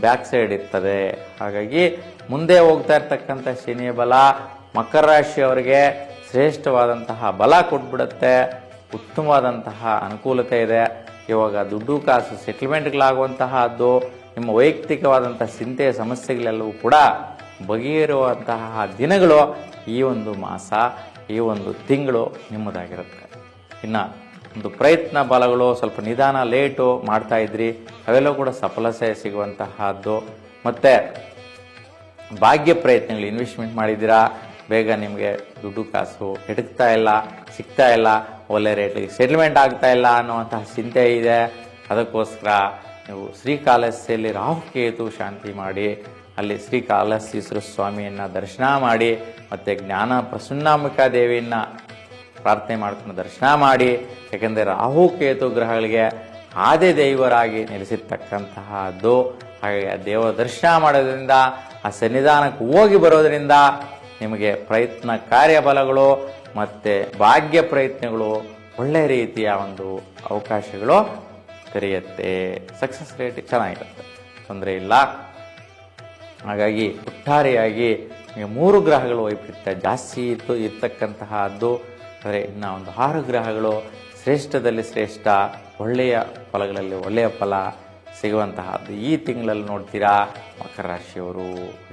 ಬ್ಯಾಕ್ ಸೈಡ್ ಇರ್ತದೆ. ಹಾಗಾಗಿ ಮುಂದೆ ಹೋಗ್ತಾ ಇರ್ತಕ್ಕಂಥ ಶನಿಯ ಬಲ ಮಕರ ರಾಶಿಯವರಿಗೆ ಶ್ರೇಷ್ಠವಾದಂತಹ ಬಲ ಕೊಟ್ಬಿಡುತ್ತೆ. ಉತ್ತಮವಾದಂತಹ ಅನುಕೂಲತೆ ಇದೆ. ಇವಾಗ ದುಡ್ಡು ಕಾಸು ಸೆಟ್ಲ್ಮೆಂಟ್ಗಳಾಗುವಂತಹದ್ದು ನಿಮ್ಮ ವೈಯಕ್ತಿಕವಾದಂಥ ಚಿಂತೆಯ ಸಮಸ್ಯೆಗಳೆಲ್ಲವೂ ಕೂಡ ಬಗೆಹರುವಂತಹ ದಿನಗಳು ಈ ಒಂದು ಮಾಸ, ಈ ಒಂದು ತಿಂಗಳು ನಿಮ್ಮದಾಗಿರುತ್ತೆ. ಇನ್ನು ಒಂದು ಪ್ರಯತ್ನ ಬಲಗಳು, ಸ್ವಲ್ಪ ನಿಧಾನ ಲೇಟು ಮಾಡ್ತಾ ಇದ್ರಿ, ಅವೆಲ್ಲ ಕೂಡ ಸಫಲತೆ ಸಿಗುವಂತಹದ್ದು. ಮತ್ತು ಭಾಗ್ಯ ಪ್ರಯತ್ನಗಳು, ಇನ್ವೆಸ್ಟ್ಮೆಂಟ್ ಮಾಡಿದ್ದೀರಾ? ಬೇಗ ನಿಮಗೆ ದುಡ್ಡು ಕಾಸು ಹೆಡಕ್ತಾ ಇಲ್ಲ, ಸಿಗ್ತಾ ಇಲ್ಲ, ಒಳ್ಳೆ ರೇಟಿಗೆ ಸೆಟ್ಲ್ಮೆಂಟ್ ಆಗ್ತಾ ಇಲ್ಲ ಅನ್ನುವಂತಹ ಚಿಂತೆ ಇದೆ. ಅದಕ್ಕೋಸ್ಕರ ನೀವು ಶ್ರೀಕಾಲಸ್ಯಲ್ಲಿ ರಾಹುಕೇತು ಶಾಂತಿ ಮಾಡಿ ಅಲ್ಲಿ ಶ್ರೀ ಶ್ರೀಕಾಳಹಸ್ತೀಶ್ವರ ಸ್ವಾಮಿಯನ್ನು ದರ್ಶನ ಮಾಡಿ ಮತ್ತು ಜ್ಞಾನ ಪ್ರಸನ್ನಾಂಬಿಕಾ ದೇವಿಯನ್ನು ಪ್ರಾರ್ಥನೆ ಮಾಡ್ಕೊಂಡು ದರ್ಶನ ಮಾಡಿ. ಯಾಕೆಂದರೆ ರಾಹು ಕೇತು ಗ್ರಹಗಳಿಗೆ ಆದಿ ದೈವರಾಗಿ ನೆಲೆಸಿರ್ತಕ್ಕಂತಹದ್ದು. ಹಾಗೆ ಆ ದೇವರ ದರ್ಶನ ಮಾಡೋದ್ರಿಂದ, ಆ ಸನ್ನಿಧಾನಕ್ಕೆ ಹೋಗಿ ಬರೋದರಿಂದ ನಿಮಗೆ ಪ್ರಯತ್ನ ಕಾರ್ಯಬಲಗಳು ಮತ್ತು ಭಾಗ್ಯ ಪ್ರಯತ್ನಗಳು ಒಳ್ಳೆಯ ರೀತಿಯ ಒಂದು ಅವಕಾಶಗಳು ತೆರೆಯುತ್ತೆ ಸಕ್ಸಸ್ ರೇಟ್ ಚೆನ್ನಾಗಿರುತ್ತೆ. ತೊಂದರೆ ಇಲ್ಲ. ಹಾಗಾಗಿ ಒಟ್ಟಾರೆಯಾಗಿ ಮೂರು ಗ್ರಹಗಳು ವೈಪರೀತ್ಯ ಜಾಸ್ತಿ ಇತ್ತು, ಇರ್ತಕ್ಕಂತಹದ್ದು. ಅಂದರೆ ಇನ್ನು ಒಂದು ಆರು ಗ್ರಹಗಳು ಶ್ರೇಷ್ಠದಲ್ಲಿ ಶ್ರೇಷ್ಠ, ಒಳ್ಳೆಯ ಫಲಗಳಲ್ಲಿ ಒಳ್ಳೆಯ ಫಲ ಸಿಗುವಂತಹದ್ದು. ಈ ತಿಂಗಳಲ್ಲಿ ನೋಡ್ತೀರಾ, ಮಕರ ರಾಶಿಯವರು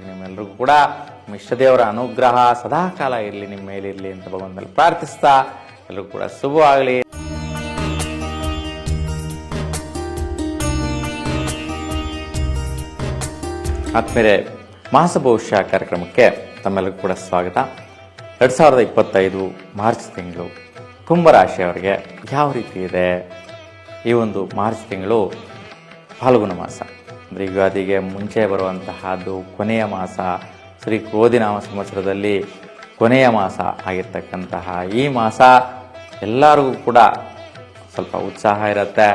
ನಿಮ್ಮೆಲ್ಲರಿಗೂ ಕೂಡ ಇಷ್ಟದೇವರ ಅನುಗ್ರಹ ಸದಾಕಾಲ ಇರಲಿ, ನಿಮ್ಮ ಮೇಲಿರಲಿ ಅಂತ ಭಗವಂತನಲ್ಲಿ ಪ್ರಾರ್ಥಿಸ್ತಾ ಎಲ್ಲರಿಗೂ ಕೂಡ ಶುಭವಾಗಲಿ. ಆತ್ಮೇಲೆ ಮಾಸ ಭವಿಷ್ಯ ಕಾರ್ಯಕ್ರಮಕ್ಕೆ ತಮ್ಮೆಲ್ಲರಿಗೂ ಕೂಡ ಸ್ವಾಗತ. ಎರಡು ಸಾವಿರದ ಇಪ್ಪತ್ತೈದು ಮಾರ್ಚ್ ತಿಂಗಳು ಕುಂಭರಾಶಿಯವರಿಗೆ ಯಾವ ರೀತಿ ಇದೆ? ಈ ಒಂದು ಮಾರ್ಚ್ ತಿಂಗಳು ಫಾಲ್ಗುಣ ಮಾಸ. ಅಂದರೆ ಯುಗಾದಿಗೆ ಮುಂಚೆ ಬರುವಂತಹದ್ದು ಕೊನೆಯ ಮಾಸ. ಶ್ರೀ ಕ್ರೋಧಿನಾಮ ಸಂವತ್ಸರದಲ್ಲಿ ಕೊನೆಯ ಮಾಸ ಆಗಿರ್ತಕ್ಕಂತಹ ಈ ಮಾಸ ಎಲ್ಲರಿಗೂ ಕೂಡ ಸ್ವಲ್ಪ ಉತ್ಸಾಹ ಇರುತ್ತೆ.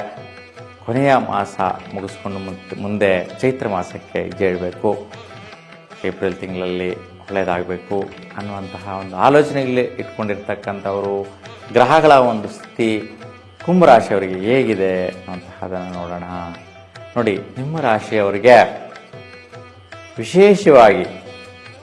ಕೊನೆಯ ಮಾಸ ಮುಗಿಸ್ಕೊಂಡು ಮುಂದೆ- ಚೈತ್ರ ಮಾಸಕ್ಕೆ ಜೇಳಬೇಕು ಏಪ್ರಿಲ್ ತಿಂಗಳಲ್ಲಿ ಒಳ್ಳೆಯದಾಗಬೇಕು ಅನ್ನುವಂತಹ ಒಂದು ಆಲೋಚನೆಯಲ್ಲಿ ಇಟ್ಕೊಂಡಿರ್ತಕ್ಕಂಥವರು, ಗ್ರಹಗಳ ಒಂದು ಸ್ಥಿತಿ ಕುಂಭರಾಶಿಯವರಿಗೆ ಹೇಗಿದೆ ಅನ್ನುವಂತಹದನ್ನು ನೋಡೋಣ. ನೋಡಿ, ನಿಮ್ಮ ರಾಶಿಯವರಿಗೆ ವಿಶೇಷವಾಗಿ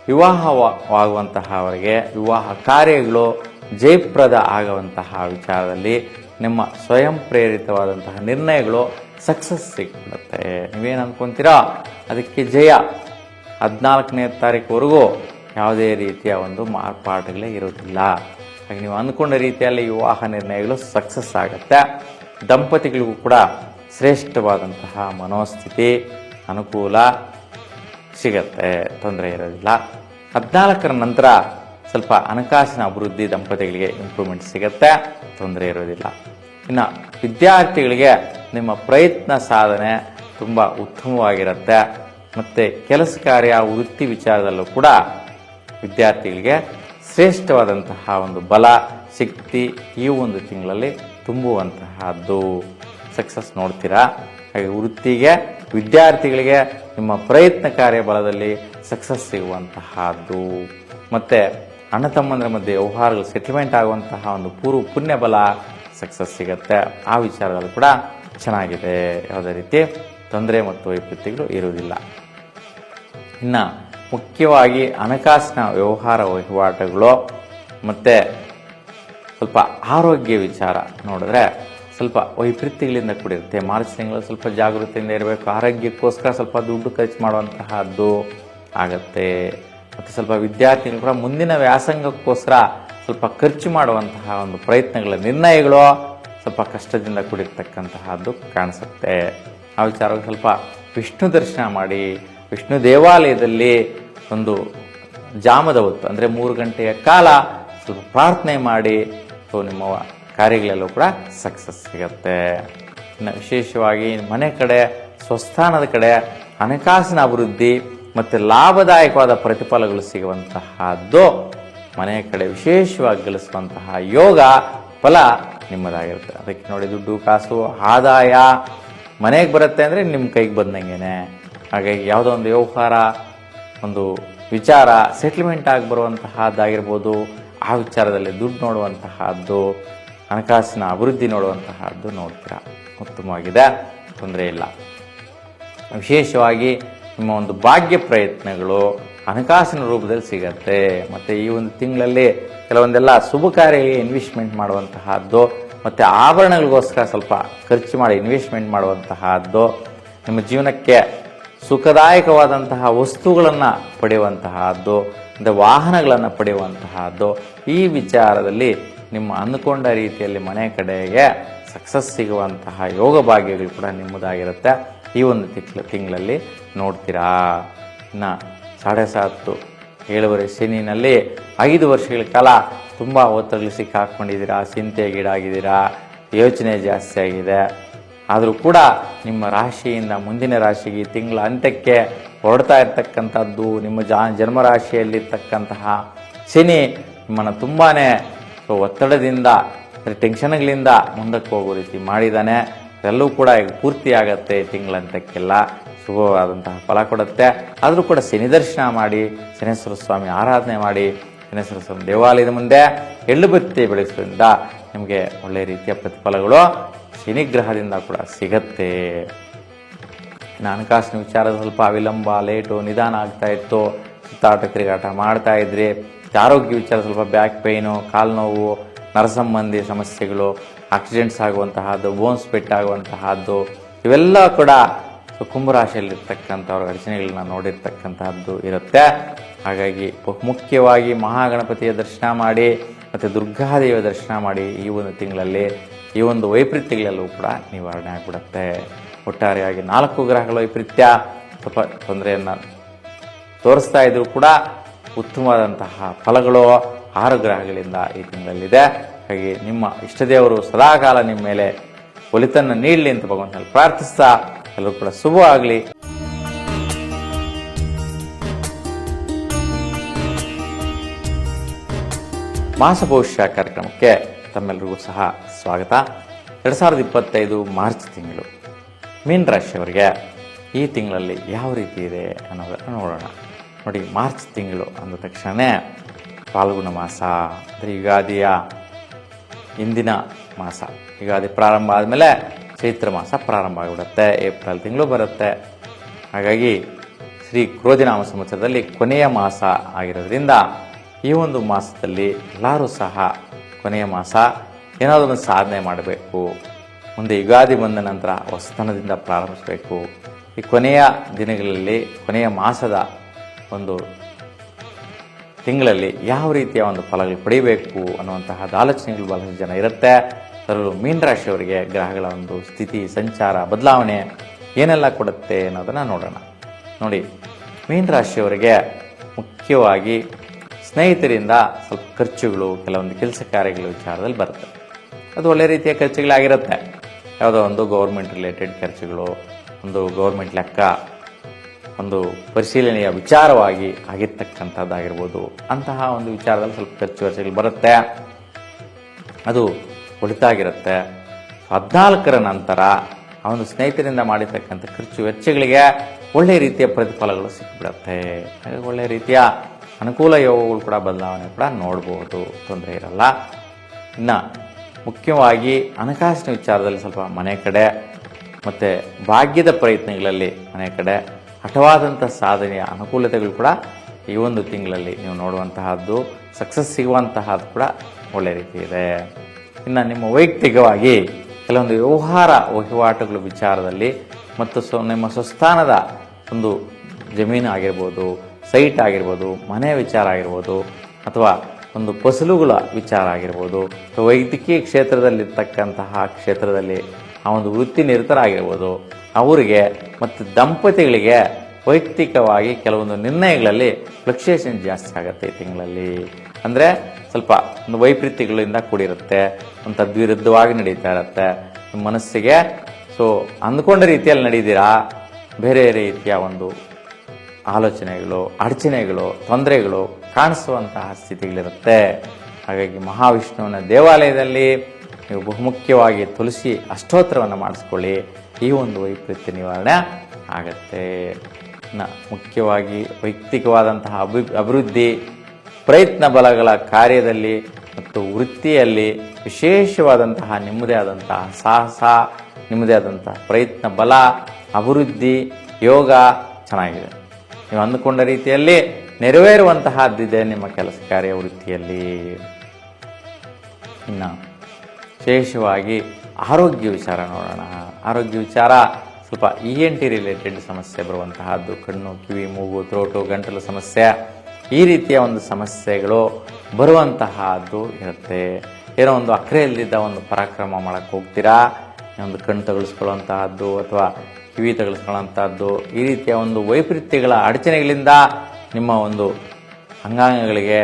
ವಿವಾಹವಾಗುವಂತಹ ಅವರಿಗೆ ವಿವಾಹ ಕಾರ್ಯಗಳು ಜಯಪ್ರದ ಆಗುವಂತಹ ವಿಚಾರದಲ್ಲಿ ನಿಮ್ಮ ಸ್ವಯಂ ಪ್ರೇರಿತವಾದಂತಹ ನಿರ್ಣಯಗಳು ಸಕ್ಸಸ್ ಸಿಗುತ್ತೆ ನೀವೇನು ಅಂದ್ಕೊಂತೀರಾ ಅದಕ್ಕೆ ಜಯ. ಹದಿನಾಲ್ಕನೇ ತಾರೀಕುವರೆಗೂ ಯಾವುದೇ ರೀತಿಯ ಒಂದು ಮಾರ್ಪಾಡುಗಳೇ ಇರೋದಿಲ್ಲ ಹಾಗೆ ನೀವು ಅಂದ್ಕೊಂಡ ರೀತಿಯಲ್ಲಿ ವಿವಾಹ ನಿರ್ಣಯಗಳು ಸಕ್ಸಸ್ ಆಗುತ್ತೆ. ದಂಪತಿಗಳಿಗೂ ಕೂಡ ಶ್ರೇಷ್ಠವಾದಂತಹ ಮನೋಸ್ಥಿತಿ, ಅನುಕೂಲ ಸಿಗತ್ತೆ. ತೊಂದರೆ ಇರೋದಿಲ್ಲ. ಹದಿನಾಲ್ಕರ ನಂತರ ಸ್ವಲ್ಪ ಹಣಕಾಸಿನ ಅಭಿವೃದ್ಧಿ ದಂಪತಿಗಳಿಗೆ ಇಂಪ್ರೂವ್ಮೆಂಟ್ ಸಿಗುತ್ತೆ, ತೊಂದರೆ ಇರೋದಿಲ್ಲ. ಇನ್ನು ವಿದ್ಯಾರ್ಥಿಗಳಿಗೆ ನಿಮ್ಮ ಪ್ರಯತ್ನ ಸಾಧನೆ ತುಂಬ ಉತ್ತಮವಾಗಿರುತ್ತೆ. ಮತ್ತು ಕೆಲಸ ಕಾರ್ಯ, ವೃತ್ತಿ ವಿಚಾರದಲ್ಲೂ ಕೂಡ ವಿದ್ಯಾರ್ಥಿಗಳಿಗೆ ಶ್ರೇಷ್ಠವಾದಂತಹ ಒಂದು ಬಲ, ಶಕ್ತಿ ಈ ಒಂದು ತಿಂಗಳಲ್ಲಿ ತುಂಬುವಂತಹದ್ದು. ಸಕ್ಸಸ್ ನೋಡ್ತೀರಾ? ಹಾಗೆ ವೃತ್ತಿಗೆ, ವಿದ್ಯಾರ್ಥಿಗಳಿಗೆ ನಿಮ್ಮ ಪ್ರಯತ್ನ ಕಾರ್ಯ ಬಲದಲ್ಲಿ ಸಕ್ಸಸ್ ಸಿಗುವಂತಹದ್ದು. ಮತ್ತು ಅಣ್ಣ ತಮ್ಮಂದ್ರ ಮಧ್ಯೆ ವ್ಯವಹಾರಗಳು ಸೆಟಲ್ಮೆಂಟ್ ಆಗುವಂತಹ ಒಂದು ಪೂರ್ವ ಪುಣ್ಯ ಬಲ ಸಕ್ಸಸ್ ಸಿಗುತ್ತೆ. ಆ ವಿಚಾರದಲ್ಲಿ ಕೂಡ ಚೆನ್ನಾಗಿದೆ. ಯಾವುದೇ ರೀತಿ ತೊಂದರೆ ಮತ್ತು ವೈಪರೀತ್ಯಗಳು ಇರುವುದಿಲ್ಲ. ಇನ್ನು ಮುಖ್ಯವಾಗಿ ಹಣಕಾಸಿನ ವ್ಯವಹಾರ ವಹಿವಾಟುಗಳು ಮತ್ತು ಸ್ವಲ್ಪ ಆರೋಗ್ಯ ವಿಚಾರ ನೋಡಿದ್ರೆ ಸ್ವಲ್ಪ ವೈಪರೀತ್ಯಗಳಿಂದ ಕೂಡಿರುತ್ತೆ. ಮಾರ್ಚ್ ತಿಂಗಳು ಸ್ವಲ್ಪ ಜಾಗೃತಿಯಿಂದ ಇರಬೇಕು. ಆರೋಗ್ಯಕ್ಕೋಸ್ಕರ ಸ್ವಲ್ಪ ದುಡ್ಡು ಖರ್ಚು ಮಾಡುವಂತಹದ್ದು ಆಗತ್ತೆ. ಮತ್ತು ಸ್ವಲ್ಪ ವಿದ್ಯಾರ್ಥಿಗಳು ಕೂಡ ಮುಂದಿನ ವ್ಯಾಸಂಗಕ್ಕೋಸ್ಕರ ಸ್ವಲ್ಪ ಖರ್ಚು ಮಾಡುವಂತಹ ಒಂದು ಪ್ರಯತ್ನಗಳ ನಿರ್ಣಯಗಳು ಸ್ವಲ್ಪ ಕಷ್ಟದಿಂದ ಕೂಡಿರ್ತಕ್ಕಂತಹದ್ದು ಕಾಣಿಸುತ್ತೆ. ಆ ವಿಚಾರವಾಗಿ ಸ್ವಲ್ಪ ವಿಷ್ಣು ದರ್ಶನ ಮಾಡಿ, ವಿಷ್ಣು ದೇವಾಲಯದಲ್ಲಿ ಒಂದು ಜಾಮದ ಹೊತ್ತು, ಅಂದರೆ ಮೂರು ಗಂಟೆಯ ಕಾಲ ಸ್ವಲ್ಪ ಪ್ರಾರ್ಥನೆ ಮಾಡಿ, ಸೊ ನಿಮ್ಮ ಕಾರ್ಯಗಳೆಲ್ಲೂ ಕೂಡ ಸಕ್ಸಸ್ ಸಿಗತ್ತೆ. ಇನ್ನು ವಿಶೇಷವಾಗಿ ಮನೆ ಕಡೆ, ಸ್ವಸ್ಥಾನದ ಕಡೆ ಹಣಕಾಸಿನ ಅಭಿವೃದ್ಧಿ ಮತ್ತು ಲಾಭದಾಯಕವಾದ ಪ್ರತಿಫಲಗಳು ಸಿಗುವಂತಹದ್ದು, ಮನೆಯ ಕಡೆ ವಿಶೇಷವಾಗಿ ಗಳಿಸುವಂತಹ ಯೋಗ ಫಲ ನಿಮ್ಮದಾಗಿರುತ್ತೆ. ಅದಕ್ಕೆ ನೋಡಿ, ದುಡ್ಡು, ಕಾಸು, ಆದಾಯ ಮನೆಗೆ ಬರುತ್ತೆ ಅಂದರೆ ನಿಮ್ಮ ಕೈಗೆ ಬಂದಂಗೆನೆ. ಹಾಗಾಗಿ ಯಾವುದೋ ಒಂದು ವ್ಯವಹಾರ, ಒಂದು ವಿಚಾರ ಸೆಟ್ಲ್ಮೆಂಟ್ ಆಗಿ ಬರುವಂತಹದ್ದಾಗಿರ್ಬೋದು, ಆ ವಿಚಾರದಲ್ಲಿ ದುಡ್ಡು ನೋಡುವಂತಹದ್ದು, ಹಣಕಾಸಿನ ಅಭಿವೃದ್ಧಿ ನೋಡುವಂತಹದ್ದು ನೋಡ್ತೀರಾ? ಉತ್ತಮವಾಗಿದೆ, ತೊಂದರೆ ಇಲ್ಲ. ವಿಶೇಷವಾಗಿ ನಿಮ್ಮ ಒಂದು ಭಾಗ್ಯ ಪ್ರಯತ್ನಗಳು ಹಣಕಾಸಿನ ರೂಪದಲ್ಲಿ ಸಿಗತ್ತೆ. ಮತ್ತು ಈ ಒಂದು ತಿಂಗಳಲ್ಲಿ ಕೆಲವೊಂದೆಲ್ಲ ಶುಭ ಕಾರ್ಯಗಳಿಗೆ ಇನ್ವೆಸ್ಟ್ಮೆಂಟ್ ಮಾಡುವಂತಹದ್ದು, ಮತ್ತು ಆಭರಣಗಳಿಗೋಸ್ಕರ ಸ್ವಲ್ಪ ಖರ್ಚು ಮಾಡಿ ಇನ್ವೆಸ್ಟ್ಮೆಂಟ್ ಮಾಡುವಂತಹದ್ದು, ನಿಮ್ಮ ಜೀವನಕ್ಕೆ ಸುಖದಾಯಕವಾದಂತಹ ವಸ್ತುಗಳನ್ನು ಪಡೆಯುವಂತಹದ್ದು, ಮತ್ತು ವಾಹನಗಳನ್ನು ಪಡೆಯುವಂತಹದ್ದು, ಈ ವಿಚಾರದಲ್ಲಿ ನಿಮ್ಮ ಅಂದುಕೊಂಡ ರೀತಿಯಲ್ಲಿ ಮನೆ ಕಡೆಗೆ ಸಕ್ಸಸ್ ಸಿಗುವಂತಹ ಯೋಗ ಭಾಗ್ಯಗಳು ಕೂಡ ನಿಮ್ಮದಾಗಿರುತ್ತೆ. ಈ ಒಂದು ತಿಂಗಳಲ್ಲಿ ನೋಡ್ತೀರಾ? ಇನ್ನು ಸಾಡೆ ಸಾತು ಏಳುವರೆ ಶನಿನಲ್ಲಿ ಐದು ವರ್ಷಗಳ ಕಾಲ ತುಂಬ ಒತ್ತಡಗಳು ಸಿಕ್ಕಾಕೊಂಡಿದ್ದೀರಾ? ಚಿಂತೆಗೀಡಾಗಿದ್ದೀರಾ ಯೋಚನೆ ಜಾಸ್ತಿ ಆಗಿದೆ. ಆದರೂ ಕೂಡ ನಿಮ್ಮ ರಾಶಿಯಿಂದ ಮುಂದಿನ ರಾಶಿಗೆ ತಿಂಗಳ ಅಂತ್ಯಕ್ಕೆ ಹೊರಡ್ತಾ ಇರ್ತಕ್ಕಂಥದ್ದು, ನಿಮ್ಮ ಜಾ ಜನ್ಮರಾಶಿಯಲ್ಲಿರ್ತಕ್ಕಂತಹ ಶನಿ ನಿಮ್ಮನ್ನು ತುಂಬಾ ಒತ್ತಡದಿಂದ ಟೆನ್ಷನ್ಗಳಿಂದ ಮುಂದಕ್ಕೆ ಹೋಗೋ ರೀತಿ ಮಾಡಿದ್ದಾನೆ. ಎಲ್ಲವೂ ಕೂಡ ಈಗ ಪೂರ್ತಿ ಆಗುತ್ತೆ ತಿಂಗಳಂತಕ್ಕೆಲ್ಲ ಶುಭವಾದಂತಹ ಫಲ ಕೊಡುತ್ತೆ. ಆದರೂ ಕೂಡ ಶನಿ ದರ್ಶನ ಮಾಡಿ, ಶನೇಶ್ವರ ಸ್ವಾಮಿ ಆರಾಧನೆ ಮಾಡಿ, ಶನೇಶ್ವರ ಸ್ವಾಮಿ ದೇವಾಲಯದ ಮುಂದೆ ಎಳ್ಳುಬತ್ತಿ ಬೆಳೆಸೋದ್ರಿಂದ ನಿಮಗೆ ಒಳ್ಳೆಯ ರೀತಿಯ ಪ್ರತಿಫಲಗಳು ಶನಿಗ್ರಹದಿಂದ ಕೂಡ ಸಿಗತ್ತೆ. ಹಣಕಾಸಿನ ವಿಚಾರ ಸ್ವಲ್ಪ ವಿಳಂಬ ಲೇಟು, ನಿಧಾನ ಆಗ್ತಾ ಇತ್ತು. ಸುತ್ತಾಟ ತಿರುಗಾಟ ಮಾಡ್ತಾ ಇದ್ರಿ. ಆರೋಗ್ಯ ವಿಚಾರ ಸ್ವಲ್ಪ ಬ್ಯಾಕ್ ಪೇಯ್ನು ಕಾಲು ನೋವು ನರಸಂಬಂಧಿ ಸಮಸ್ಯೆಗಳು ಆಕ್ಸಿಡೆಂಟ್ಸ್ ಆಗುವಂತಹದ್ದು ಬೋನ್ಸ್ ಪೆಟ್ಟಾಗುವಂತಹದ್ದು ಇವೆಲ್ಲ ಕೂಡ ಸೊ ಕುಂಭರಾಶಿಯಲ್ಲಿರ್ತಕ್ಕಂಥವ್ರ ಅರ್ಚನೆಗಳನ್ನ ನೋಡಿರ್ತಕ್ಕಂತಹದ್ದು ಇರುತ್ತೆ. ಹಾಗಾಗಿ ಮುಖ್ಯವಾಗಿ ಮಹಾಗಣಪತಿಯ ದರ್ಶನ ಮಾಡಿ ಮತ್ತು ದುರ್ಗಾದೇವಿಯ ದರ್ಶನ ಮಾಡಿ ಈ ಒಂದು ತಿಂಗಳಲ್ಲಿ, ಈ ಒಂದು ವೈಪರೀತ್ಯಗಳಲ್ಲೂ ಕೂಡ ನಿವಾರಣೆ ಆಗಿಬಿಡುತ್ತೆ. ಒಟ್ಟಾರೆಯಾಗಿ ನಾಲ್ಕು ಗ್ರಹಗಳ ವೈಪರೀತ್ಯ ಸ್ವಲ್ಪ ತೊಂದರೆಯನ್ನು ತೋರಿಸ್ತಾ ಇದ್ರು ಕೂಡ ಉತ್ತಮವಾದಂತಹ ಫಲಗಳು ಆರು ಗ್ರಹಗಳಿಂದ ಈ ತಿಂಗಳಲ್ಲಿದೆ. ಹಾಗೆ ನಿಮ್ಮ ಇಷ್ಟದೇವರು ಸದಾಕಾಲ ನಿಮ್ಮ ಮೇಲೆ ಒಲಿತನ್ನು ನೀಡಲಿ ಅಂತ ಭಗವಂತನಲ್ಲಿ ಪ್ರಾರ್ಥಿಸ್ತಾ ಎಲ್ಲರೂ ಕೂಡ ಶುಭವಾಗಲಿ ಮಾಸ ಭವಿಷ್ಯ ಕಾರ್ಯಕ್ರಮಕ್ಕೆ ತಮ್ಮೆಲ್ಲರಿಗೂ ಸಹ ಸ್ವಾಗತ. ಎರಡು ಸಾವಿರದ ಇಪ್ಪತ್ತೈದು ಮಾರ್ಚ್ ತಿಂಗಳು. ಮೀನ ರಾಶಿಯವರಿಗೆ ಈ ತಿಂಗಳಲ್ಲಿ ಯಾವ ರೀತಿ ಇದೆ ಅನ್ನೋದನ್ನು ನೋಡೋಣ. ನೋಡಿ, ಮಾರ್ಚ್ ತಿಂಗಳು ಅಂದ ತಕ್ಷಣ ಫಾಲ್ಗುಣ ಮಾಸ, ಅಂದರೆ ಯುಗಾದಿಯ ಇಂದಿನ ಮಾಸ. ಯುಗಾದಿ ಪ್ರಾರಂಭ ಆದಮೇಲೆ ಚೈತ್ರ ಮಾಸ ಪ್ರಾರಂಭ ಆಗಿಬಿಡುತ್ತೆ, ಏಪ್ರಿಲ್ ತಿಂಗಳು ಬರುತ್ತೆ. ಹಾಗಾಗಿ ಶ್ರೀ ಕ್ರೋಧಿನಾಮ ಸಂವತ್ಸರದಲ್ಲಿ ಕೊನೆಯ ಮಾಸ ಆಗಿರೋದ್ರಿಂದ ಈ ಒಂದು ಮಾಸದಲ್ಲಿ ಎಲ್ಲರೂ ಸಹ ಕೊನೆಯ ಮಾಸ ಏನಾದರೂ ಸಾಧನೆ ಮಾಡಬೇಕು ಮುಂದೆ ಯುಗಾದಿ ಬಂದ ನಂತರ ಹೊಸತನದಿಂದ ಪ್ರಾರಂಭಿಸಬೇಕು. ಈ ಕೊನೆಯ ದಿನಗಳಲ್ಲಿ, ಕೊನೆಯ ಮಾಸದ ಒಂದು ತಿಂಗಳಲ್ಲಿ ಯಾವ ರೀತಿಯ ಒಂದು ಫಲಗಳು ಪಡಿಬೇಕು ಅನ್ನುವಂತಹ ಆಲೋಚನೆಗಳು ಬಹಳಷ್ಟು ಜನ ಇರುತ್ತೆ. ಅದರಲ್ಲೂ ಮೀನರಾಶಿಯವರಿಗೆ ಗ್ರಹಗಳ ಒಂದು ಸ್ಥಿತಿ, ಸಂಚಾರ, ಬದಲಾವಣೆ ಏನೆಲ್ಲ ಕೊಡುತ್ತೆ ಅನ್ನೋದನ್ನು ನೋಡೋಣ. ನೋಡಿ ಮೀನರಾಶಿಯವರಿಗೆ ಮುಖ್ಯವಾಗಿ ಸ್ನೇಹಿತರಿಂದ ಸ್ವಲ್ಪ ಖರ್ಚುಗಳು, ಕೆಲವೊಂದು ಕೆಲಸ ಕಾರ್ಯಗಳ ವಿಚಾರದಲ್ಲಿ ಬರುತ್ತೆ. ಅದು ಒಳ್ಳೆ ರೀತಿಯ ಖರ್ಚುಗಳಾಗಿರುತ್ತೆ. ಯಾವುದೋ ಒಂದು ಗೌರ್ಮೆಂಟ್ ರಿಲೇಟೆಡ್ ಖರ್ಚುಗಳು, ಒಂದು ಗೌರ್ಮೆಂಟ್ ಲೆಕ್ಕ, ಒಂದು ಪರಿಶೀಲನೆಯ ವಿಚಾರವಾಗಿ ಆಗಿರ್ತಕ್ಕಂಥದ್ದಾಗಿರ್ಬೋದು. ಅಂತಹ ಒಂದು ವಿಚಾರದಲ್ಲಿ ಸ್ವಲ್ಪ ಖರ್ಚು ವರ್ಷಗಳು ಬರುತ್ತೆ. ಅದು ಒಳಿತಾಗಿರುತ್ತೆ ಹದಿನಾಲ್ಕರ ನಂತರ ಅವನು ಸ್ನೇಹಿತರಿಂದ ಮಾಡಿರ್ತಕ್ಕಂಥ ಖರ್ಚು ವೆಚ್ಚಗಳಿಗೆ ಒಳ್ಳೆಯ ರೀತಿಯ ಪ್ರತಿಫಲಗಳು ಸಿಕ್ಬಿಡುತ್ತೆ. ಹಾಗಾಗಿ ಒಳ್ಳೆಯ ರೀತಿಯ ಅನುಕೂಲ ಯೋಗಗಳು ಕೂಡ ಬದಲಾವಣೆ ಕೂಡ ನೋಡ್ಬೋದು. ತೊಂದರೆ ಇರಲ್ಲ. ಇನ್ನು ಮುಖ್ಯವಾಗಿ ಹಣಕಾಸಿನ ವಿಚಾರದಲ್ಲಿ ಸ್ವಲ್ಪ ಮನೆ ಕಡೆ ಮತ್ತು ಭಾಗ್ಯದ ಪ್ರಯತ್ನಗಳಲ್ಲಿ ಮನೆ ಕಡೆ ಹಠವಾದಂಥ ಸಾಧನೆಯ ಅನುಕೂಲತೆಗಳು ಕೂಡ ಈ ಒಂದು ತಿಂಗಳಲ್ಲಿ ನೀವು ನೋಡುವಂತಹದ್ದು ಸಕ್ಸಸ್ ಸಿಗುವಂತಹದ್ದು ಕೂಡ ಒಳ್ಳೆಯ ರೀತಿ ಇದೆ. ಇನ್ನು ನಿಮ್ಮ ವೈಯಕ್ತಿಕವಾಗಿ ಕೆಲವೊಂದು ವ್ಯವಹಾರ ವಹಿವಾಟುಗಳ ವಿಚಾರದಲ್ಲಿ ಮತ್ತು ಸೊ, ನಿಮ್ಮ ಸ್ವಸ್ಥಾನದ ಒಂದು ಜಮೀನು ಆಗಿರ್ಬೋದು ಸೈಟ್ ಆಗಿರ್ಬೋದು, ಮನೆ ವಿಚಾರ ಆಗಿರ್ಬೋದು, ಅಥವಾ ಒಂದು ಫಸಲುಗಳ ವಿಚಾರ ಆಗಿರ್ಬೋದು, ವೈದ್ಯಕೀಯ ಕ್ಷೇತ್ರದಲ್ಲಿರ್ತಕ್ಕಂತಹ ಕ್ಷೇತ್ರದಲ್ಲಿ ಆ ಒಂದು ವೃತ್ತಿ ನಿರತರಾಗಿರ್ಬೋದು ಅವರಿಗೆ ಮತ್ತು ದಂಪತಿಗಳಿಗೆ ವೈಯಕ್ತಿಕವಾಗಿ ಕೆಲವೊಂದು ನಿರ್ಣಯಗಳಲ್ಲಿ ಫ್ಲಕ್ಚುಯೇಷನ್ ಜಾಸ್ತಿ ಆಗುತ್ತೆ ಈ ತಿಂಗಳಲ್ಲಿ. ಅಂದರೆ ಸ್ವಲ್ಪ ಒಂದು ವೈಪರೀತ್ಯಗಳಿಂದ ಕೂಡಿರುತ್ತೆ ಒಂದು ತದ್ವಿರುದ್ಧವಾಗಿ ನಡೀತಾ ಇರುತ್ತೆ. ನಿಮ್ಮ ಮನಸ್ಸಿಗೆ ಸೊ ಅಂದ್ಕೊಂಡ ರೀತಿಯಲ್ಲಿ ನಡೀತೀರಾ? ಬೇರೆ ರೀತಿಯ ಒಂದು ಆಲೋಚನೆಗಳು, ಅಡಚಣೆಗಳು, ತೊಂದರೆಗಳು ಕಾಣಿಸುವಂತಹ ಸ್ಥಿತಿಗಳಿರುತ್ತೆ. ಹಾಗಾಗಿ ಮಹಾವಿಷ್ಣುವಿನ ದೇವಾಲಯದಲ್ಲಿ ನೀವು ಬಹುಮುಖ್ಯವಾಗಿ ತುಳಸಿ ಅಷ್ಟೋತ್ತರವನ್ನು ಮಾಡಿಸ್ಕೊಳ್ಳಿ. ಈ ಒಂದು ವೈಪರೀತ್ಯ ನಿವಾರಣೆ ಆಗತ್ತೆ. ಇನ್ನು ಮುಖ್ಯವಾಗಿ ವೈಯಕ್ತಿಕವಾದಂತಹ ಅಭಿ, ಅಭಿವೃದ್ಧಿ, ಪ್ರಯತ್ನ ಬಲಗಳ ಕಾರ್ಯದಲ್ಲಿ ಮತ್ತು ವೃತ್ತಿಯಲ್ಲಿ ವಿಶೇಷವಾದಂತಹ ನಿಮ್ಮದೇ ಆದಂತಹ ಸಾಹಸ, ನಿಮ್ಮದೇ ಆದಂತಹ ಪ್ರಯತ್ನ ಬಲ, ಅಭಿವೃದ್ಧಿ, ಯೋಗ ಚೆನ್ನಾಗಿದೆ. ನೀವು ಅಂದುಕೊಂಡ ರೀತಿಯಲ್ಲಿ ನೆರವೇರುವಂತಹದ್ದಿದೆ ನಿಮ್ಮ ಕೆಲಸ ಕಾರ್ಯ ವೃತ್ತಿಯಲ್ಲಿ. ಇನ್ನು ವಿಶೇಷವಾಗಿ ಆರೋಗ್ಯ ವಿಚಾರ ನೋಡೋಣ. ಆರೋಗ್ಯ ವಿಚಾರ ಸ್ವಲ್ಪ ಇ ಎನ್ ಟಿ ರಿಲೇಟೆಡ್ ಸಮಸ್ಯೆ ಬರುವಂತಹದ್ದು ಕಣ್ಣು, ಕಿವಿ, ಮೂಗು ತ್ರೋಟು ಗಂಟಲು ಸಮಸ್ಯೆ, ಈ ರೀತಿಯ ಒಂದು ಸಮಸ್ಯೆಗಳು ಬರುವಂತಹದ್ದು ಇರುತ್ತೆ. ಏನೋ ಒಂದು ಅಕ್ರೆಯಲ್ಲಿದ್ದ ಒಂದು ಪರಾಕ್ರಮ ಮಾಡಕ್ಕೆ ಹೋಗ್ತೀರಾ? ಒಂದು ಕಣ್ಣು ತಗಳಿಸ್ಕೊಳ್ಳುವಂತಹದ್ದು ಅಥವಾ ಕಿವಿ ತಗಳಿಸ್ಕೊಳ್ಳುವಂತಹದ್ದು ಈ ರೀತಿಯ ಒಂದು ವೈಪರೀತ್ಯಗಳ ಅಡಚಣೆಗಳಿಂದ ನಿಮ್ಮ ಒಂದು ಅಂಗಾಂಗಗಳಿಗೆ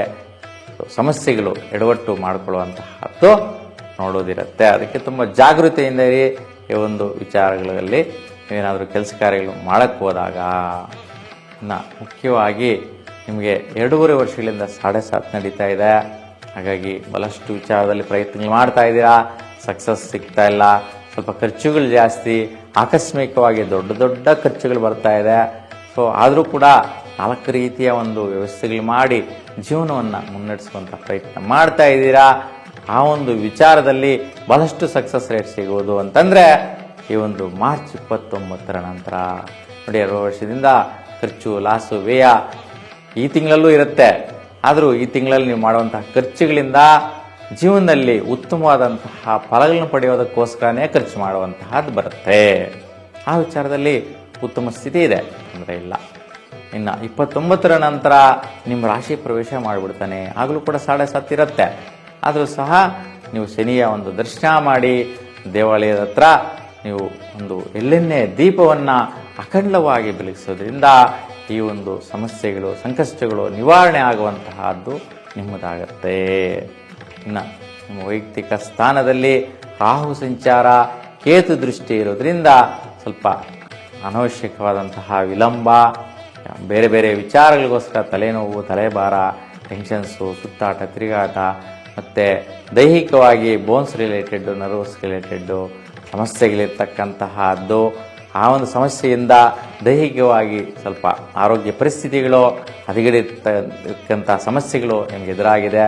ಸಮಸ್ಯೆಗಳು ಎಡವಟ್ಟು ಮಾಡಿಕೊಳ್ಳುವಂತಹದ್ದು ನೋಡೋದಿರುತ್ತೆ. ಅದಕ್ಕೆ ತುಂಬ ಜಾಗೃತಿಯಿಂದ ಈ ಒಂದು ವಿಚಾರಗಳಲ್ಲಿ ನೀವೇನಾದರೂ ಕೆಲಸ ಕಾರ್ಯಗಳು ಮಾಡೋಕ್ಕೆ ಹೋದಾಗ ಇನ್ನು ಮುಖ್ಯವಾಗಿ ನಿಮಗೆ ಎರಡೂವರೆ ವರ್ಷಗಳಿಂದ ಸಾಡೆ ಸಾತ್ ನಡೀತಾ ಇದೆ. ಹಾಗಾಗಿ ಬಹಳಷ್ಟು ವಿಚಾರದಲ್ಲಿ ಪ್ರಯತ್ನಗಳು ಮಾಡ್ತಾ ಇದ್ದೀರಾ? ಸಕ್ಸಸ್ ಸಿಗ್ತಾ ಇಲ್ಲ. ಸ್ವಲ್ಪ ಖರ್ಚುಗಳು ಜಾಸ್ತಿ. ಆಕಸ್ಮಿಕವಾಗಿ ದೊಡ್ಡ ದೊಡ್ಡ ಖರ್ಚುಗಳು ಬರ್ತಾ ಇದೆ. ಸೊ ಆದರೂ ಕೂಡ ನಾಲ್ಕು ರೀತಿಯ ಒಂದು ವ್ಯವಸ್ಥೆಗಳು ಮಾಡಿ ಜೀವನವನ್ನು ಮುನ್ನಡೆಸುವಂಥ ಪ್ರಯತ್ನ ಮಾಡ್ತಾ ಇದ್ದೀರಾ? ಆ ಒಂದು ವಿಚಾರದಲ್ಲಿ ಬಹಳಷ್ಟು ಸಕ್ಸಸ್ ರೇಟ್ ಸಿಗೋದು ಅಂತಂದರೆ ಈ ಒಂದು ಮಾರ್ಚ್ ಇಪ್ಪತ್ತೊಂಬತ್ತರ ನಂತರ ನೋಡಿ ಎರಡು ವರ್ಷದಿಂದ ಖರ್ಚು, ಲಾಸು, ವ್ಯಯ ಈ ತಿಂಗಳಲ್ಲೂ ಇರುತ್ತೆ. ಆದರೂ ಈ ತಿಂಗಳಲ್ಲಿ ನೀವು ಮಾಡುವಂತಹ ಖರ್ಚುಗಳಿಂದ ಜೀವನದಲ್ಲಿ ಉತ್ತಮವಾದಂತಹ ಫಲಗಳನ್ನು ಪಡೆಯೋದಕ್ಕೋಸ್ಕರನೇ ಖರ್ಚು ಮಾಡುವಂತಹದ್ದು ಬರುತ್ತೆ. ಆ ವಿಚಾರದಲ್ಲಿ ಉತ್ತಮ ಸ್ಥಿತಿ ಇದೆ ತೊಂದರೆ ಇಲ್ಲ. ಇನ್ನು ಇಪ್ಪತ್ತೊಂಬತ್ತರ ನಂತರ ನಿಮ್ಮ ರಾಶಿ ಪ್ರವೇಶ ಮಾಡಿಬಿಡ್ತಾನೆ. ಆಗಲೂ ಕೂಡ ಸಾಡೆ ಸತ್ತಿರುತ್ತೆ ಆದರೂ ಸಹ ನೀವು ಶನಿಯ ಒಂದು ದರ್ಶನ ಮಾಡಿ ದೇವಾಲಯದ ಹತ್ರ ನೀವು ಒಂದು ಎಳ್ಳೆಣ್ಣೆ ದೀಪವನ್ನು ಅಖಂಡವಾಗಿ ಬೆಳಗಿಸೋದ್ರಿಂದ ಈ ಒಂದು ಸಮಸ್ಯೆಗಳು, ಸಂಕಷ್ಟಗಳು ನಿವಾರಣೆ ಆಗುವಂತಹದ್ದು ನಿಮ್ಮದಾಗತ್ತೆ. ಇನ್ನು ನಿಮ್ಮ ವೈಯಕ್ತಿಕ ಸ್ಥಾನದಲ್ಲಿ ರಾಹು ಸಂಚಾರ, ಕೇತು ದೃಷ್ಟಿ ಇರೋದ್ರಿಂದ ಸ್ವಲ್ಪ ಅನವಶ್ಯಕವಾದಂತಹ ವಿಳಂಬ, ಬೇರೆ ಬೇರೆ ವಿಚಾರಗಳಿಗೋಸ್ಕರ ತಲೆನೋವು, ತಲೆಭಾರ, ಟೆನ್ಷನ್ಸು, ಸುತ್ತಾಟ, ತಿರುಗಾಟ, ಮತ್ತು ದೈಹಿಕವಾಗಿ ಬೋನ್ಸ್ ರಿಲೇಟೆಡ್ಡು ನರ್ವಸ್ ರಿಲೇಟೆಡ್ಡು ಸಮಸ್ಯೆಗಳಿರ್ತಕ್ಕಂತಹದ್ದು ಆ ಒಂದು ಸಮಸ್ಯೆಯಿಂದ ದೈಹಿಕವಾಗಿ ಸ್ವಲ್ಪ ಆರೋಗ್ಯ ಪರಿಸ್ಥಿತಿಗಳು ಹದಗೆಡಿರ್ತಕ್ಕಂಥ ಸಮಸ್ಯೆಗಳು ನಿಮಗೆ ಎದುರಾಗಿದೆ.